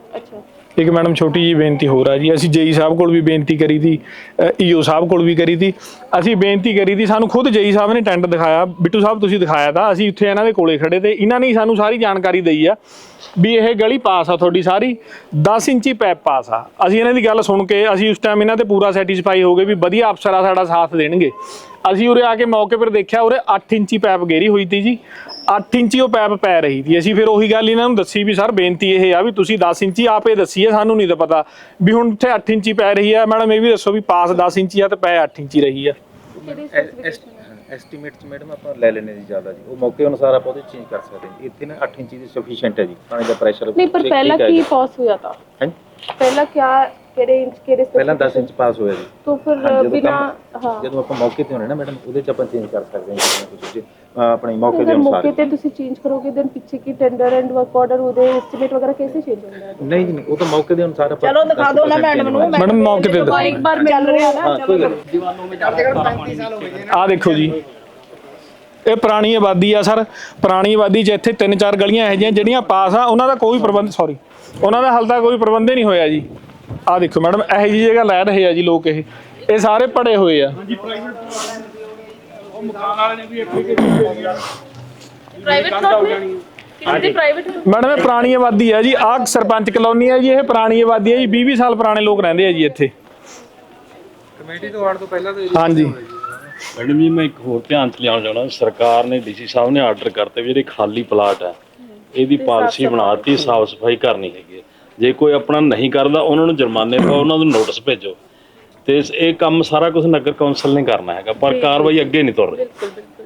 ਇੱਕ ਮੈਡਮ ਛੋਟੀ ਜੀ ਬੇਨਤੀ ਹੋਰ ਆ ਜੀ, ਅਸੀਂ ਜੇਈ ਸਾਹਿਬ ਕੋਲ ਵੀ ਬੇਨਤੀ ਕਰੀ ਦੀ ਈਓ ਸਾਹਿਬ ਕੋਲ ਵੀ ਕਰੀ ਦੀ ਅਸੀਂ ਬੇਨਤੀ ਕਰੀ ਦੀ ਸਾਨੂੰ ਖੁਦ ਜੇਈ ਸਾਹਿਬ ਨੇ ਟੈਂਟ ਦਿਖਾਇਆ, ਬਿੱਟੂ ਸਾਹਿਬ ਤੁਸੀਂ ਦਿਖਾਇਆ ਤਾਂ, ਅਸੀਂ ਉੱਥੇ ਇਹਨਾਂ ਦੇ ਕੋਲੇ ਖੜੇ ਤੇ ਇਹਨਾਂ ਨੇ ਸਾਨੂੰ ਸਾਰੀ ਜਾਣਕਾਰੀ ਦਈ ਆ ਵੀ ਇਹ ਗਲੀ ਪਾਸ ਆ ਤੁਹਾਡੀ ਸਾਰੀ 10 ਇੰਚੀ ਪੈਪ ਪਾਸ ਆ। ਅਸੀਂ ਇਹਨਾਂ ਦੀ ਗੱਲ ਸੁਣ ਕੇ, ਅਸੀਂ ਉਸ ਟਾਈਮ ਇਹਨਾਂ ਤੇ ਪੂਰਾ ਸੈਟੀਸਫਾਈ ਹੋ ਗਏ ਵੀ ਵਧੀਆ ਅਫਸਰ ਆ ਸਾਡਾ ਸਾਥ ਦੇਣਗੇ। ਅਸੀਂ ਉਰੇ ਆ ਕੇ ਮੌਕੇ ਪਰ ਦੇਖਿਆ, ਉਰੇ 8 ਇੰਚੀ ਪੈਪ ਗੇਰੀ ਹੋਈ ਤੀ ਜੀ। 8 ਇੰਚੀ ਉਹ ਪੈਪ ਪੈ ਰਹੀ ਸੀ। ਅਸੀਂ ਫਿਰ ਉਹੀ ਗੱਲ ਇਹਨਾਂ ਨੂੰ ਦੱਸੀ ਵੀ ਸਰ ਬੇਨਤੀ ਇਹ ਆ ਵੀ ਤੁਸੀਂ 10 ਇੰਚੀ ਆਪੇ ਦੱਸੀ ਹੈ ਸਾਨੂੰ ਨਹੀਂ ਤਾਂ ਪਤਾ। ਵੀ ਹੁਣ ਉੱਥੇ 8 ਇੰਚੀ ਪੈ ਰਹੀ ਹੈ ਮੈਡਮ ਇਹ ਵੀ ਦੱਸੋ ਵੀ ਪਾਸ 10 ਇੰਚੀ ਆ ਤੇ ਪੈ 8 ਇੰਚੀ ਰਹੀ ਆ। ਐਸਟੀਮੇਟ ਚ ਮੈਡਮ ਆਪਾਂ ਲੈ ਲੈਨੇ ਜੀ ਜ਼ਿਆਦਾ ਜੀ। ਉਹ ਮੌਕੇ ਅਨੁਸਾਰ ਆਪਾਂ ਉਹਦੇ ਚੇਂਜ ਕਰ ਸਕਦੇ ਹਾਂ ਇੱਥੇ ਨਾ 8 ਇੰਚੀ ਦੀ ਸਫੀਸ਼ੀਐਂਟ ਹੈ ਜੀ। ਪਾਣੀ ਦਾ ਪ੍ਰੈਸ਼ਰ ਨਹੀਂ ਪਰ ਪਹਿਲਾਂ ਕੀ ਪਾਸ ਹੋਇਆ ਤਾਂ? ਪਹਿਲਾਂ ਕਿਆ ਕਿਹੜੇ ਇੰਚ ਕਿਹੜੇ ਪਹਿਲਾਂ 10 ਇੰਚ ਪਾਸ ਹੋਇਆ ਜੀ। ਤਾਂ ਫਿਰ ਬਿਨਾ ਹਾਂ। ਜਦੋਂ ਆਪਾਂ ਮੌਕੇ ਤੇ ਹੋਣੇ ਨਾ ਮੈਡਮ ਉਹਦੇ ਚ ਆਪਾਂ ਚੇਂਜ ਕਰ ਸਕਦੇ ਹਾਂ ਜੀ ਕੁਝ ਜੀ। ਆਪਣੇ ਮੌਕੇ ਦੇ ਅਨੁਸਾਰ ਮੌਕੇ ਤੇ ਤੁਸੀਂ ਚੇਂਜ ਕਰੋਗੇ ਦੈਨ ਪਿੱਛੇ ਕੀ ਟੈਂਡਰ ਐਂਡ ਵਰਕ ਆਰਡਰ ਉਹਦੇ ਐਸਟੀਮੇਟ ਵਗੈਰਾ ਕੈਸੇ ਚੇਂਜ ਹੁੰਦਾ ਨਹੀਂ ਨਹੀਂ ਉਹ ਤਾਂ ਮੌਕੇ ਦੇ ਅਨੁਸਾਰ ਆਪਾਂ ਚਲੋ ਦਿਖਾ ਦਿਓ ਨਾ ਮੈਡਮ ਨੂੰ ਮੈਡਮ ਮੌਕੇ ਤੇ ਦਿਖਾਓ। ਇੱਕ ਬਾਰ ਚੱਲ ਰਿਹਾ ਹਾਂ ਕੋਈ ਗੱਲ ਨਹੀਂ। ਆ ਦੇਖੋ ਜੀ। ਇਹ ਪੁਰਾਣੀ ਆਬਾਦੀ ਆ ਸਰ। ਪੁਰਾਣੀ ਆਬਾਦੀ 'ਚ ਇੱਥੇ ਤਿੰਨ ਚਾਰ ਗਲੀਆਂ ਇਹੋ ਜਿਹੀਆਂ ਜਿਹੜੀਆਂ ਪਾਸ ਆ ਉਹਨਾਂ ਦਾ ਕੋਈ ਪ੍ਰਬੰਧ ਸੌਰੀ ਉਹਨਾਂ ਦਾ ਹਾਲੇ ਕੋਈ ਪ੍ਰਬੰਧ ਹੀ ਨਹੀਂ ਹੋਇਆ ਜੀ। ਆ ਦੇਖੋ ਮੈਡਮ ਇਹੋ ਜਿਹੀ ਜਗ੍ਹਾ ਲੈ ਰਹੇ ਆ ਜੀ ਲੋਕ ਇਹ। ਇਹ ਸਾਰੇ ਪੜੇ ਹੋਏ ਆ। ਪ੍ਰਾਈਵੇਟ ਪਲਾਟ में ਕਿਸੇ ਦੇ ਪ੍ਰਾਈਵੇਟ ਮੈਡਮ ਇਹ ਪੁਰਾਣੀ ਆਬਾਦੀ ਹੈ ਜੀ। ਆਹ ਸਰਪੰਚ ਕਲੋਨੀ ਹੈ ਜੀ ਇਹ ਪੁਰਾਣੀ ਆਬਾਦੀ ਹੈ ਜੀ। 20 20 ਸਾਲ ਪੁਰਾਣੇ ਲੋਕ ਰਹਿੰਦੇ ਆ ਜੀ ਇੱਥੇ। ਕਮੇਟੀ ਤੋਂ ਆਉਣ ਤੋਂ ਪਹਿਲਾਂ ਹਾਂਜੀ। ਮੈਡਮ ਜੀ ਮੈਂ ਇੱਕ ਹੋਰ ਧਿਆਨ ਚ ਲਿਆਉਣਾ ਚਾਹੁੰਦਾ ਸਰਕਾਰ ਨੇ ਡੀਸੀ ਸਾਹਿਬ ਨੇ ਆਰਡਰ ਕਰਤੇ ਵੀ ਜਿਹੜੇ ਖਾਲੀ ਪਲਾਟ ਹੈ। ਇਹਦੀ ਪਾਲਿਸੀ ਬਣਾਤੀ ਸਾਫ਼ ਸਫ਼ਾਈ ਕਰਨੀ ਹੈਗੀ ਹੈ। ਜੇ ਕੋਈ ਆਪਣਾ ਨਹੀਂ ਕਰਦਾ ਉਹਨਾਂ ਨੂੰ ਜੁਰਮਾਨੇ ਪਾਓ ਉਹਨਾਂ ਨੂੰ ਨੋਟਿਸ ਭੇਜੋ। ਤੇ ਇਸ- ਇਹ ਕੰਮ ਸਾਰਾ ਕੁਝ ਨਗਰ ਕੌਂਸਲ ਨੇ ਕਰਨਾ ਹੈਗਾ ਪਰ ਕਾਰਵਾਈ ਅੱਗੇ ਨਹੀਂ ਤੁਰ ਰਹੀ। ਬਿਲਕੁਲ ਬਿਲਕੁਲ।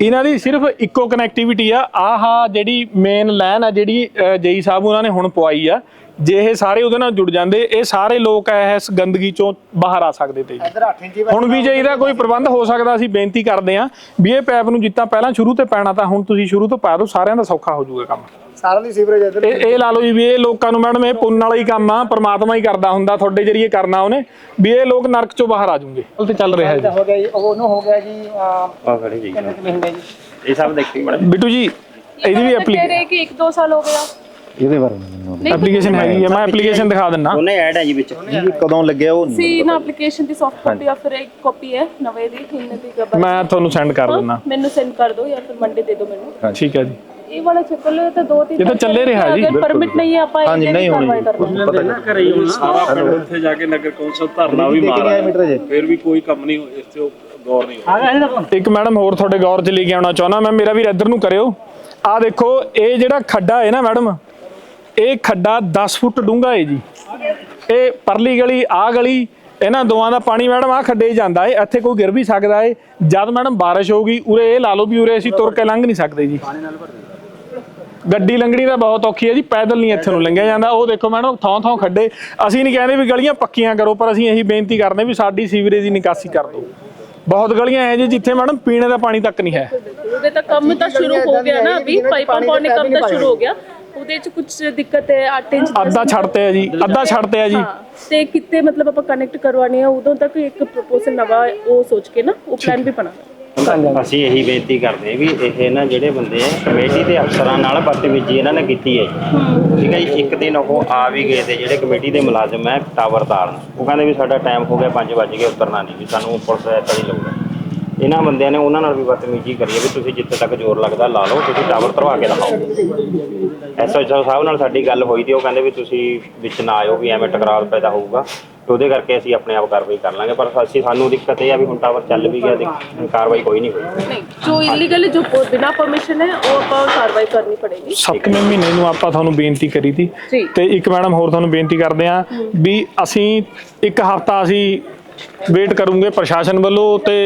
ਇਹਨਾਂ ਦੀ ਸਿਰਫ ਇੱਕੋ ਕਨੈਕਟੀਵਿਟੀ ਆ। ਆਹ ਜਿਹੜੀ ਮੇਨ ਲਾਈਨ ਆ ਜਿਹੜੀ ਜੇਈ ਸਾਹਿਬ ਉਹਨਾਂ ਨੇ ਹੁਣ ਪਵਾਈ ਆ। ਜੇ ਇਹ ਸਾਰੇ ਉਹਦੇ ਨਾਲ ਜੁੜ ਜਾਂਦੇ ਇਹ ਸਾਰੇ ਲੋਕ ਇਸ ਗੰਦਗੀ ਚੋਂ ਬਾਹਰ ਆ ਸਕਦੇ ਤੇ। ਹੁਣ ਵੀ ਜੇ ਇਹਦਾ ਕੋਈ ਪ੍ਰਬੰਧ ਹੋ ਸਕਦਾ ਅਸੀਂ ਬੇਨਤੀ ਕਰਦੇ ਹਾਂ ਵੀ ਇਹ ਪੈਪ ਨੂੰ ਜਿੱਤਾਂ ਪਹਿਲਾਂ ਸ਼ੁਰੂ ਤੇ ਪੈਣਾ ਤਾਂ ਹੁਣ ਤੁਸੀਂ ਸ਼ੁਰੂ ਤੋਂ ਪਾ ਦਿਓ ਸਾਰਿਆਂ ਦਾ ਸੌਖਾ ਹੋ ਜਾਊਗਾ ਕੰਮ। ਸਾਰਿਆਂ ਦੀ ਸੀਵਰੇਜ ਇਧਰ ਇਹ ਇਹ ਲਾ ਲਓ ਜੀ ਵੀ ਇਹ ਲੋਕਾਂ ਨੂੰ ਮੈਡਮ ਇਹ ਪੁੰਨ ਵਾਲਾ ਹੀ ਕੰਮ ਆ ਪ੍ਰਮਾਤਮਾ ਹੀ ਕਰਦਾ ਹੁੰਦਾ ਤੁਹਾਡੇ ਜਰੀਏ ਕਰਨਾ ਉਹਨੇ ਵੀ ਇਹ ਲੋਕ ਨਰਕ ਚੋਂ ਬਾਹਰ ਆ ਜਾਣਗੇ ਉਹ ਤੇ ਚੱਲ ਰਿਹਾ ਜੀ। ਹੋ ਗਿਆ ਜੀ ਉਹ ਨੂੰ ਹੋ ਗਿਆ ਜੀ ਆ ਖੜੀ ਜੀ। ਇਹ ਸਭ ਦੇਖੀ ਮੈਡਮ। ਬਿੱਟੂ ਜੀ ਇਹਦੀ ਵੀ ਐਪਲੀਕੇਸ਼ਨ ਕਿ 1-2 ਸਾਲ ਹੋ ਗਿਆ। ਇਹਦੇ ਬਾਰੇ ਨਹੀਂ ਐਪਲੀਕੇਸ਼ਨ ਹੈਗੀ ਹੈ ਮੈਂ ਐਪਲੀਕੇਸ਼ਨ ਦਿਖਾ ਦਿੰਨਾ। ਉਹਨੇ ਐਡ ਹੈ ਜੀ ਵਿੱਚ। ਜੀ। ਕਦੋਂ ਲੱਗਿਆ ਉਹ ਸੀ ਨਾ ਐਪਲੀਕੇਸ਼ਨ ਦੀ ਸੌਫਟ ਕਾਪੀ ਆ ਫਿਰ ਇੱਕ ਕਾਪੀ ਹੈ ਨਵੇਂ ਦੀ ਤਿੰਨ ਦੀ ਮੈਂ ਤੁਹਾਨੂੰ ਸੈਂਡ ਕਰ ਦਿੰਨਾ। ਮੈਨੂੰ ਸੈਂਡ ਕਰ ਦਿਓ ਜਾਂ ਫਿਰ ਮੰਡੇ ਦੇ ਦਿਓ ਮੈਨੂੰ। ਠੀਕ ਹੈ ਜੀ। ਇਹ ਵਾਲਾ ਚੱਕਲ ਤਾਂ ਦੋ ਤਿੰਨ ਇਹ ਤਾਂ ਚੱਲੇ ਰਿਹਾ ਜੀ। ਅਗਰ ਪਰਮਿਟ ਨਹੀਂ ਹੈ ਆਪਾਂ ਹਾਂਜੀ, ਇਹਦੇ ਨਹੀਂ ਹੋਣੀ ਪਤਾ ਨਹੀਂ ਘਰੇ ਹੀ ਹੁਣ। ਸਾਰਾ ਪਿੰਡ ਉੱਥੇ ਜਾ ਕੇ ਨਗਰ ਕੌਂਸਲ ਧਰਨਾ ਵੀ ਮਾਰਿਆ ਮੀਟਰ ਜੇ। ਫਿਰ ਵੀ ਕੋਈ ਕੰਮ ਨਹੀਂ ਹੋਇਆ, ਇਸ ਤੇ ਉਹ ਗੌਰ ਨਹੀਂ ਹੋਇਆ। ਇੱਕ ਮੈਡਮ ਹੋਰ ਤੁਹਾਡੇ ਗੌਰ 'ਚ ਲੈ ਕੇ ਆਉਣਾ ਚਾਹੁੰਦਾ ਮੈਂ ਮੇਰਾ ਵੀ ਇੱਧਰ ਨੂੰ ਕਰਿਓ। ਆਹ ਦੇਖੋ ਇਹ ਜਿਹੜਾ ਖੱਡਾ ਹੈ ਨਾ ਮੈਡਮ ਇਹ ਖੱਡਾ 10 ਫੁੱਟ ਡੂੰਘਾ ਹੈ ਜੀ। ਇਹ ਪਰਲੀ ਗਲੀ ਆ ਗਲੀ ਇਹਨਾਂ ਦੋਵਾਂ ਦਾ ਪਾਣੀ ਮੈਡਮ ਆ ਖੱਡੇ ਜਾਂਦਾ ਏ ਇੱਥੇ ਕੋਈ ਗਿਰ ਵੀ ਸਕਦਾ ਏ ਜਦ ਮੈਡਮ ਬਾਰਿਸ਼ ਹੋਊਗੀ ਉਰੇ ਇਹ ਲਾ ਲਓ ਵੀ ਉਰੇ ਅਸੀਂ ਤੁਰ ਕੇ ਲੰਘ ਨਹੀਂ ਸਕਦੇ ਜੀ। ਗੱਡੀ ਲੰਘਣੀ ਤਾਂ ਬਹੁਤ ਔਖੀ ਹੈ ਜੀ ਪੈਦਲ ਨਹੀਂ ਇੱਥੇ ਨੂੰ ਲੰਘਿਆ ਜਾਂਦਾ। ਉਹ ਦੇਖੋ ਮੈਡਮ ਥਾਂ ਥਾਂ ਖੱਡੇ। ਅਸੀਂ ਨਹੀਂ ਕਹਿੰਦੇ ਵੀ ਗਲੀਆਂ ਪੱਕੀਆਂ ਕਰੋ ਪਰ ਅਸੀਂ ਇਹੀ ਬੇਨਤੀ ਕਰਦੇ ਵੀ ਸਾਡੀ ਸੀਵਰੇਜ ਦੀ ਨਿਕਾਸੀ ਕਰ ਦਿਓ। ਬਹੁਤ ਗਲੀਆਂ ਹੈ ਜੀ ਜਿੱਥੇ ਮੈਡਮ ਪੀਣੇ ਦਾ ਪਾਣੀ ਤੱਕ ਨਹੀਂ ਹੈ। ਉਹਦੇ ਤਾਂ ਕੰਮ ਤਾਂ ਸ਼ੁਰੂ ਹੋ ਗਿਆ ਨਾ ਅਭੀ ਪਾਈਪਾਂ ਪਾਉਣੇ ਕੰਮ ਤਾਂ ਸ਼ੁਰੂ ਹੋ ਗਿਆ। ਉਹਦੇ ਚ ਕੁਝ ਦਿੱਕਤ ਹੈ 8 ਇੰਚ ਅੱਧਾ ਛੱਡਤੇ ਆ ਜੀ ਅੱਧਾ ਛੱਡਤੇ ਆ ਜੀ। ਹਾਂ, ਤੇ ਕਿਤੇ ਮਤਲਬ ਆਪਾਂ ਕਨੈਕਟ ਕਰਵਾਉਣੇ ਆ ਉਦੋਂ ਤੱਕ ਇੱਕ ਪ੍ਰਪੋਜ਼ਲ ਨਵਾਂ ਉਹ ਸੋਚ ਕੇ ਨਾ ਉਹ ਪਲਾਨ ਵੀ ਬਣਾਵਾਂਗੇ ਅਸੀਂ ਇਹੀ ਬੇਨਤੀ ਕਰਦੇ ਵੀ ਇਹ ਨਾ ਜਿਹੜੇ ਬੰਦੇ ਕਮੇਟੀ ਦੇ ਅਫਸਰਾਂ ਨਾਲ ਬਦਤਮੀਜ਼ੀ ਇਹਨਾਂ ਨੇ ਕੀਤੀ ਹੈ ਜੀ। ਠੀਕ ਹੈ ਜੀ, ਇੱਕ ਦਿਨ ਉਹ ਆ ਵੀ ਗਏ ਤੇ ਜਿਹੜੇ ਕਮੇਟੀ ਦੇ ਮੁਲਾਜ਼ਮ ਹੈ ਟਾਵਰਦਾਰ, ਉਹ ਕਹਿੰਦੇ ਵੀ ਸਾਡਾ ਟਾਈਮ ਹੋ ਗਿਆ 5 ਵਜ ਉਤਰਨਾ ਨਹੀਂ ਵੀ ਸਾਨੂੰ ਪੁਲਿਸ ਐਸਾ ਨਹੀਂ ਲੱਗਦਾ ਇਹਨਾਂ ਬੰਦਿਆਂ ਨੇ ਉਹਨਾਂ ਨਾਲ ਵੀ ਬਦਤਮੀਜ਼ੀ ਕਰੀ ਹੈ ਵੀ ਤੁਸੀਂ ਜਿੱਥੇ ਤੱਕ ਜ਼ੋਰ ਲੱਗਦਾ ਲਾ ਲਓ, ਤੁਸੀਂ ਟਾਵਰ ਧਰਵਾ ਕੇ ਦਿਖਾਓ। ਐਸਓਐਚ ਸਾਹਿਬ ਨਾਲ ਸਾਡੀ ਗੱਲ ਹੋਈ ਤੇ ਉਹ ਕਹਿੰਦੇ ਵੀ ਤੁਸੀਂ ਵਿੱਚ ਨਾ ਆਇਓ ਵੀ ਐਵੇਂ ਟਕਰਾਅ ਪੈਦਾ ਹੋਊਗਾ। ਤੇ ਉਹਦੇ ਕਰਕੇ ਅਸੀਂ ਆਪਣੇ ਆਪ ਕਾਰਵਾਈ ਕਰ ਲਾਂਗੇ ਪਰ ਅਸੀਂ ਸਾਨੂੰ ਦਿੱਕਤ ਇਹ ਆ ਵੀ ਹੁਣ ਟਾਵਰ ਚੱਲ ਵੀ ਗਿਆ ਤੇ ਕਾਰਵਾਈ ਕੋਈ ਨਹੀਂ ਹੋਈ ਨਹੀਂ ਜੋ ਇਲੀਗਲ ਜੋ ਬਿਨਾ ਪਰਮਿਸ਼ਨ ਹੈ ਉਹ ਆਪਾਂ ਕਾਰਵਾਈ ਕਰਨੀ ਪੜੇਗੀ ਸੱਤਵੇਂ ਮਹੀਨੇ ਨੂੰ ਆਪਾਂ ਤੁਹਾਨੂੰ ਬੇਨਤੀ ਕਰੀ ਤੀ। ਤੇ ਇੱਕ ਮੈਡਮ ਹੋਰ ਤੁਹਾਨੂੰ ਬੇਨਤੀ ਕਰਦੇ ਆ ਵੀ ਅਸੀਂ ਇੱਕ ਹਫਤਾ ਅਸੀਂ ਵੇਟ ਕਰੂੰਗੇ ਪ੍ਰਸ਼ਾਸਨ ਵੱਲੋਂ ਤੇ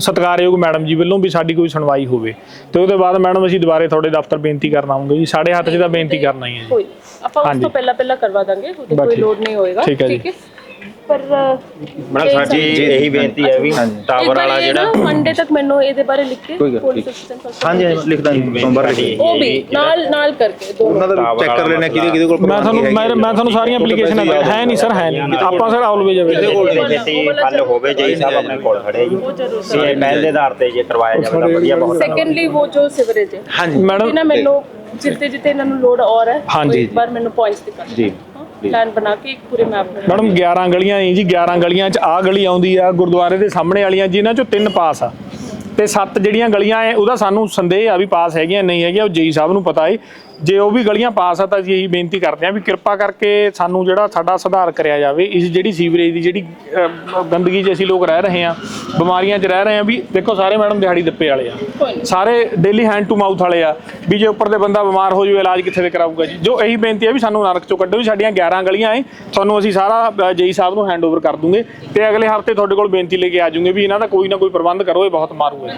ਸਤਿਕਾਰਯੋਗ ਮੈਡਮ ਜੀ ਵੱਲੋਂ ਵੀ ਸਾਡੀ ਕੋਈ ਸੁਣਵਾਈ ਹੋਵੇ ਤੇ ਉਹਦੇ ਬਾਅਦ ਮੈਡਮ ਅਸੀਂ ਦੁਬਾਰੇ ਤੁਹਾਡੇ ਦਫ਼ਤਰ ਬੇਨਤੀ ਕਰਨ ਆਉਂਗੇ ਜੀ ਸਾਡੇ ਹੱਥ 'ਚ ਤਾਂ ਬੇਨਤੀ ਕਰਨਾ ਹੀ ਹੈ ਜੀ। ਆਪਾਂ ਉਸ। ਤੋਂ ਪਹਿਲਾਂ ਪਹਿਲਾਂ ਕਰਵਾ ਦਾਂਗੇ ਕੋਈ। ਲੋਡ ਨਹੀਂ ਹੋਏਗਾ ਠੀਕ ਹੈ। ਪਰ ਮੈਡਮ ਸਾਡੀ ਇਹੀ ਬੇਨਤੀ ਹੈ ਵੀ ਟਾਵਰ ਵਾਲਾ ਜਿਹੜਾ ਮੰਡੇ ਤੱਕ ਮੈਨੂੰ ਇਹਦੇ ਬਾਰੇ ਲਿਖ ਕੇ ਕੋਈ ਗੱਲ ਪੁਲਿਸ ਨਹੀਂ। first ਹਾਂਜੀ ਹਾਂਜੀ ਲਿਖਦਾ ਜੀ ਸੋਮਵਾਰ ਲਿਖ ਉਹ ਵੀ ਨਾਲ ਨਾਲ ਕਰਕੇ ਦੋਨੋਂ ਉਹਨਾਂ ਦਾ ਚੈੱਕ ਕਰ ਲੈਣਾ ਕਿਹਦੇ ਕਿਹਦੇ ਕੋਲ ਮੈਂ ਤੁਹਾਨੂੰ ਮੈਂ ਮੈਂ ਤੁਹਾਨੂੰ ਸਾਰੀਆਂ ਐਪਲੀਕੇਸ਼ਨਾਂ ਹੈ। ਨਹੀਂ ਸਰ ਹੈ ਨਹੀਂ। ਆਪਾਂ ਸਰ ਆਲਵੇਜ ਅਵੇਲੇਬਲ ਛੇਤੀ ਹੱਲ ਹੋਵੇ ਜੀ ਸਾਹਿਬ ਆਪਣੇ ਕੋਲ ਖੜੇ ਜੀ। ਇਹ ਪਹਿਲ ਦੇ ਆਧਾਰ ਤੇ ਜੇ ਕਰਵਾਇਆ ਜਾਵੇ ਤਾਂ ਵਧੀਆ ਬਹੁਤ ਸੈਕੰਡਲੀ ਉਹ ਜੋ ਸਿਵਰੇਜ ਹੈ। ਹਾਂਜੀ। ਮੈਡਮ ਇਹਨਾਂ ਮੈਨੂੰ ਜਿੱਤੇ ਜਿੱਤੇ ਇਹਨਾਂ ਨੂੰ ਲੋਡ ਔਰ ਹੈ। ਹਾਂਜੀ, ਉਹ ਇੱਕ ਵਾਰ ਮੈਨੂੰ ਪੁਆਇੰਟਸ ਦਿਖਾ ਜੀ। ਪਲਾਨ ਬਣਾ ਕੇ ਇੱਕ ਪੂਰੇ ਮੈਪ ਬਣਾ ਮੈਡਮ 11 ਗਲੀਆਂ ਨਹੀਂ ਜੀ 11 ਗਲੀਆਂ 'ਚ ਆ ਗਲੀ ਆਉਂਦੀ ਆ ਗੁਰਦੁਆਰੇ ਦੇ ਸਾਹਮਣੇ ਵਾਲੀਆਂ ਜਿਨ੍ਹਾਂ 'ਚੋਂ ਤਿੰਨ ਪਾਸ ਆ। ਤੇ ਸੱਤ ਜਿਹੜੀਆਂ ਗਲੀਆਂ ਐ ਉਹਦਾ ਸਾਨੂੰ ਸੰਦੇਹ ਆ ਵੀ ਪਾਸ ਹੈਗੀਆਂ ਨਹੀਂ ਹੈਗੀਆਂ ਉਹ ਜੇਈ ਸਾਹਿਬ ਨੂੰ ਪਤਾ ਏ। ਜੇ ਉਹ ਵੀ ਗਲੀਆਂ ਪਾਸ ਆ ਤਾਂ ਅਸੀਂ ਇਹੀ ਬੇਨਤੀ ਕਰਦੇ ਹਾਂ ਵੀ ਕਿਰਪਾ ਕਰਕੇ ਸਾਨੂੰ ਜਿਹੜਾ ਸਾਡਾ ਸੁਧਾਰ ਕਰਿਆ ਜਾਵੇ ਇਸ ਜਿਹੜੀ ਸੀਵਰੇਜ ਦੀ ਜਿਹੜੀ ਗੰਦਗੀ 'ਚ ਅਸੀਂ ਲੋਕ ਰਹਿ ਰਹੇ ਹਾਂ ਬਿਮਾਰੀਆਂ 'ਚ ਰਹਿ ਰਹੇ ਹਾਂ ਵੀ ਦੇਖੋ ਸਾਰੇ ਮੈਡਮ ਦਿਹਾੜੀ ਦੱਪੇ ਵਾਲੇ ਆ। ਸਾਰੇ ਡੇਲੀ ਹੈਂਡ ਟੂ ਮਾਊਥ ਵਾਲੇ ਆ ਵੀ ਜੇ ਉੱਪਰ ਦੇ ਬੰਦਾ ਬਿਮਾਰ ਹੋ ਜਾਵੇ ਇਲਾਜ ਕਿੱਥੇ ਦੇ ਕਰਾਊਗਾ ਜੀ? ਜੋ ਇਹੀ ਬੇਨਤੀ ਹੈ ਵੀ ਸਾਨੂੰ ਨਰਕ ਚੋਂ ਕੱਢੋ ਵੀ ਸਾਡੀਆਂ 11 ਗਲੀਆਂ ਐ ਤੁਹਾਨੂੰ ਅਸੀਂ ਸਾਰਾ ਜੇਈ ਸਾਹਿਬ ਨੂੰ ਹੈਂਡਓਵਰ ਕਰ ਦੂੰਗੇ ਤੇ ਅਗਲੇ ਹਫ਼ਤੇ ਤੁਹਾਡੇ ਕੋਲ ਬੇਨਤੀ ਲੈ ਕੇ ਆ ਜਾਊਂਗੇ ਵੀ ਇਹਨਾਂ ਦਾ ਕੋਈ ਨਾ ਕੋਈ ਪ੍ਰਬੰਧ ਕਰੋ ਇਹ ਬਹੁਤ ਮਾਰੂ ਹੈ।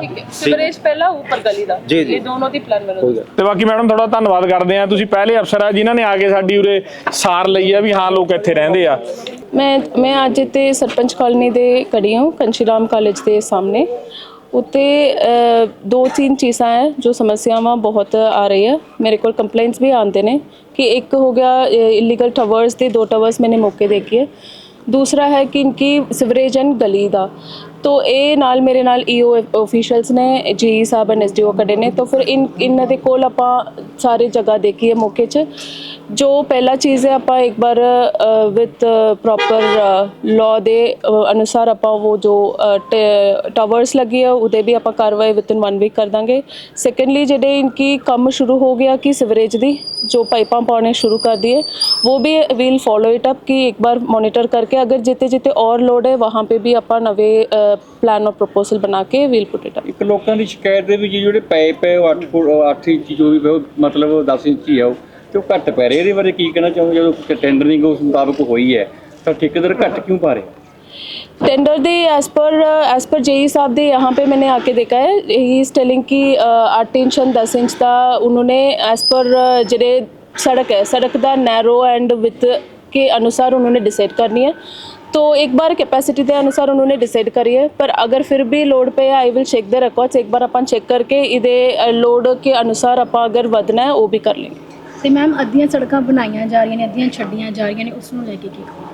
ਠੀਕ ਹੈ। ਸਿਵਰੇਜ ਪਹਿਲਾਂ ਉੱਪਰ ਗਲੀ ਦਾ। ਜੀ, ਜੀ। ਇਹ ਦੋਨੋਂ ਦੀ ਪਲਾਨ ਬਣਾਓ। ਤੇ ਬਾਕੀ ਮੈਡਮ ਤੁਹਾਡਾ ਧੰਨਵਾਦ ਕਰਦੇ ਆ ਤੁਸੀਂ ਪਹਿਲੇ ਅਫਸਰ ਆ ਜਿਨ੍ਹਾਂ ਨੇ ਆ ਕੇ ਸਾਡੀ ਉਰੇ ਸਾਰ ਲਈ ਆ ਵੀ ਹਾਂ ਲੋਕ ਇੱਥੇ ਰਹਿੰਦੇ ਆ। ਮੈਂ ਮੈਂ ਅੱਜ ਇੱਥੇ ਸਰਪੰਚ ਕਾਲਨੀ ਦੇ ਖੜੀ ਹਾਂ ਕੰਸ਼ੀਰਾਮ ਕਾਲਜ ਦੇ ਸਾਹਮਣੇ। ਉੱਤੇ ਅ, ਦੋ ਤਿੰਨ ਚੀਜ਼ਾਂ ਹੈ ਜੋ ਸਮੱਸਿਆਵਾਂ ਬਹੁਤ ਆ ਰਹੀ ਹੈ। ਮੇਰੇ ਕੋਲ ਕੰਪਲੇਂਟਸ ਵੀ ਆਉਂਦੇ ਨੇ ਕਿ ਇੱਕ ਹੋ ਗਿਆ ਇਲੀਗਲ ਟਾਵਰਸ ਦੇ ਦੋ ਟਾਵਰਸ ਮੈंने ਮੌਕੇ ਦੇਖੇ। ਹੈ ਦੂਸਰਾ ਹੈ ਕਿ ਇਨਕੀ ਸਿਵਰੇਜ ਐਂਡ ਗਲੀ ਦਾ। તો એ ਨਾਲ ਮੇਰੇ ਨਾਲ ਈਓ ਅਫੀਸ਼ੀਅਲਸ ਨੇ ਜੀ ਸਾਹਿਬ ਐਂਡ ਐਸਡੀਓ ਕੱਢੇ ਨੇ ਤਾਂ ਫਿਰ ਇਨ ਇਹਨਾਂ ਦੇ ਕੋਲ ਆਪਾਂ ਸਾਰੇ ਜਗ੍ਹਾ ਦੇਖੀਏ ਮੌਕੇ 'ਚ ਜੋ ਪਹਿਲਾ ਚੀਜ਼ ਹੈ ਆਪਾਂ ਇੱਕ ਵਾਰ ਵਿਦ ਪ੍ਰੋਪਰ ਲਾਅ ਦੇ ਅਨੁਸਾਰ ਆਪਾਂ ਉਹ ਜੋ ਟਾਵਰਸ ਲੱਗੀ ਆ ਉਹਦੇ ਵੀ ਆਪਾਂ ਕਾਰਵਾਈ ਵਿਦ ਇਨ 1 ਵੀਕ ਕਰ ਦਾਂਗੇ ਸੈਕੰਡਲੀ ਜਿਹੜੇ ਇਨਕੀ ਕੰਮ ਸ਼ੁਰੂ ਹੋ ਗਿਆ ਕਿ ਸਿਵਰੇਜ ਦੀ जो पाइपा पौने शुरू कर दिए वो भी वील फॉलो इट अप कि एक बार मॉनिटर करके अगर जितने जितने और लोड है वहाँ पे भी अपना नवे ਪਲਾਨ ਆਫ ਪ੍ਰਪੋਜ਼ਲ ਬਣਾ ਕੇ ਵੀਲ ਪੁੱਟ ਇਟ ਅਪ ਇੱਕ ਲੋਕਾਂ ਦੀ ਸ਼ਿਕਾਇਤ ਦੇ ਵੀ ਜਿਹੜੇ ਪਏ ਪਏ 8 ਫੁੱਟ 8 ਇੰਚ ਜੋ ਵੀ ਮਤਲਬ 10 ਇੰਚ ਹੀ ਆ ਉਹ ਤੇ ਘੱਟ ਪੈ ਰਹੇ। ਇਹਦੇ ਬਾਰੇ ਕੀ ਕਹਿਣਾ ਚਾਹੋਗੇ? ਜਦੋਂ ਟੈਂਡਰਿੰਗ ਉਸ ਮੁਤਾਬਕ ਹੋਈ ਹੈ ਤਾਂ ਠੇਕੇਦਾਰ ਘੱਟ ਕਿਉਂ ਪਾ ਰਿਹਾ? टेंडर दे as per as per J E साहब दे यहाँ पे मैंने आके देखा है ही इज टेलिंग कि आठ इंच एंड दस इंच का उन्होंने एज पर जेडे सड़क है सड़क दा नैरो एंड विथ के अनुसार उन्होंने डिसाइड करनी है तो एक बार कैपेसिटी के अनुसार उन्होंने डिसाइड करी है पर अगर फिर भी लोड पे I will check the records एक बार अपन चेक करके ਇਹਦੇ ਲੋਡ के अनुसार ਆਪਾਂ ਅਗਰ ਵਧਣਾ ਹੈ ਉਹ ਵੀ ਕਰ लेंगे ਤੇ ਮੈਮ ਅੱਧੀਆਂ ਸੜਕਾਂ ਬਣਾਈਆਂ ਜਾ ਰਹੀਆਂ ਨੇ ਅੱਧੀਆਂ ਛੱਡੀਆਂ ਜਾ ਰਹੀਆਂ ਨੇ ਉਸ ਨੂੰ ਲੈ ਕੇ ਕੀ ਕਹੋ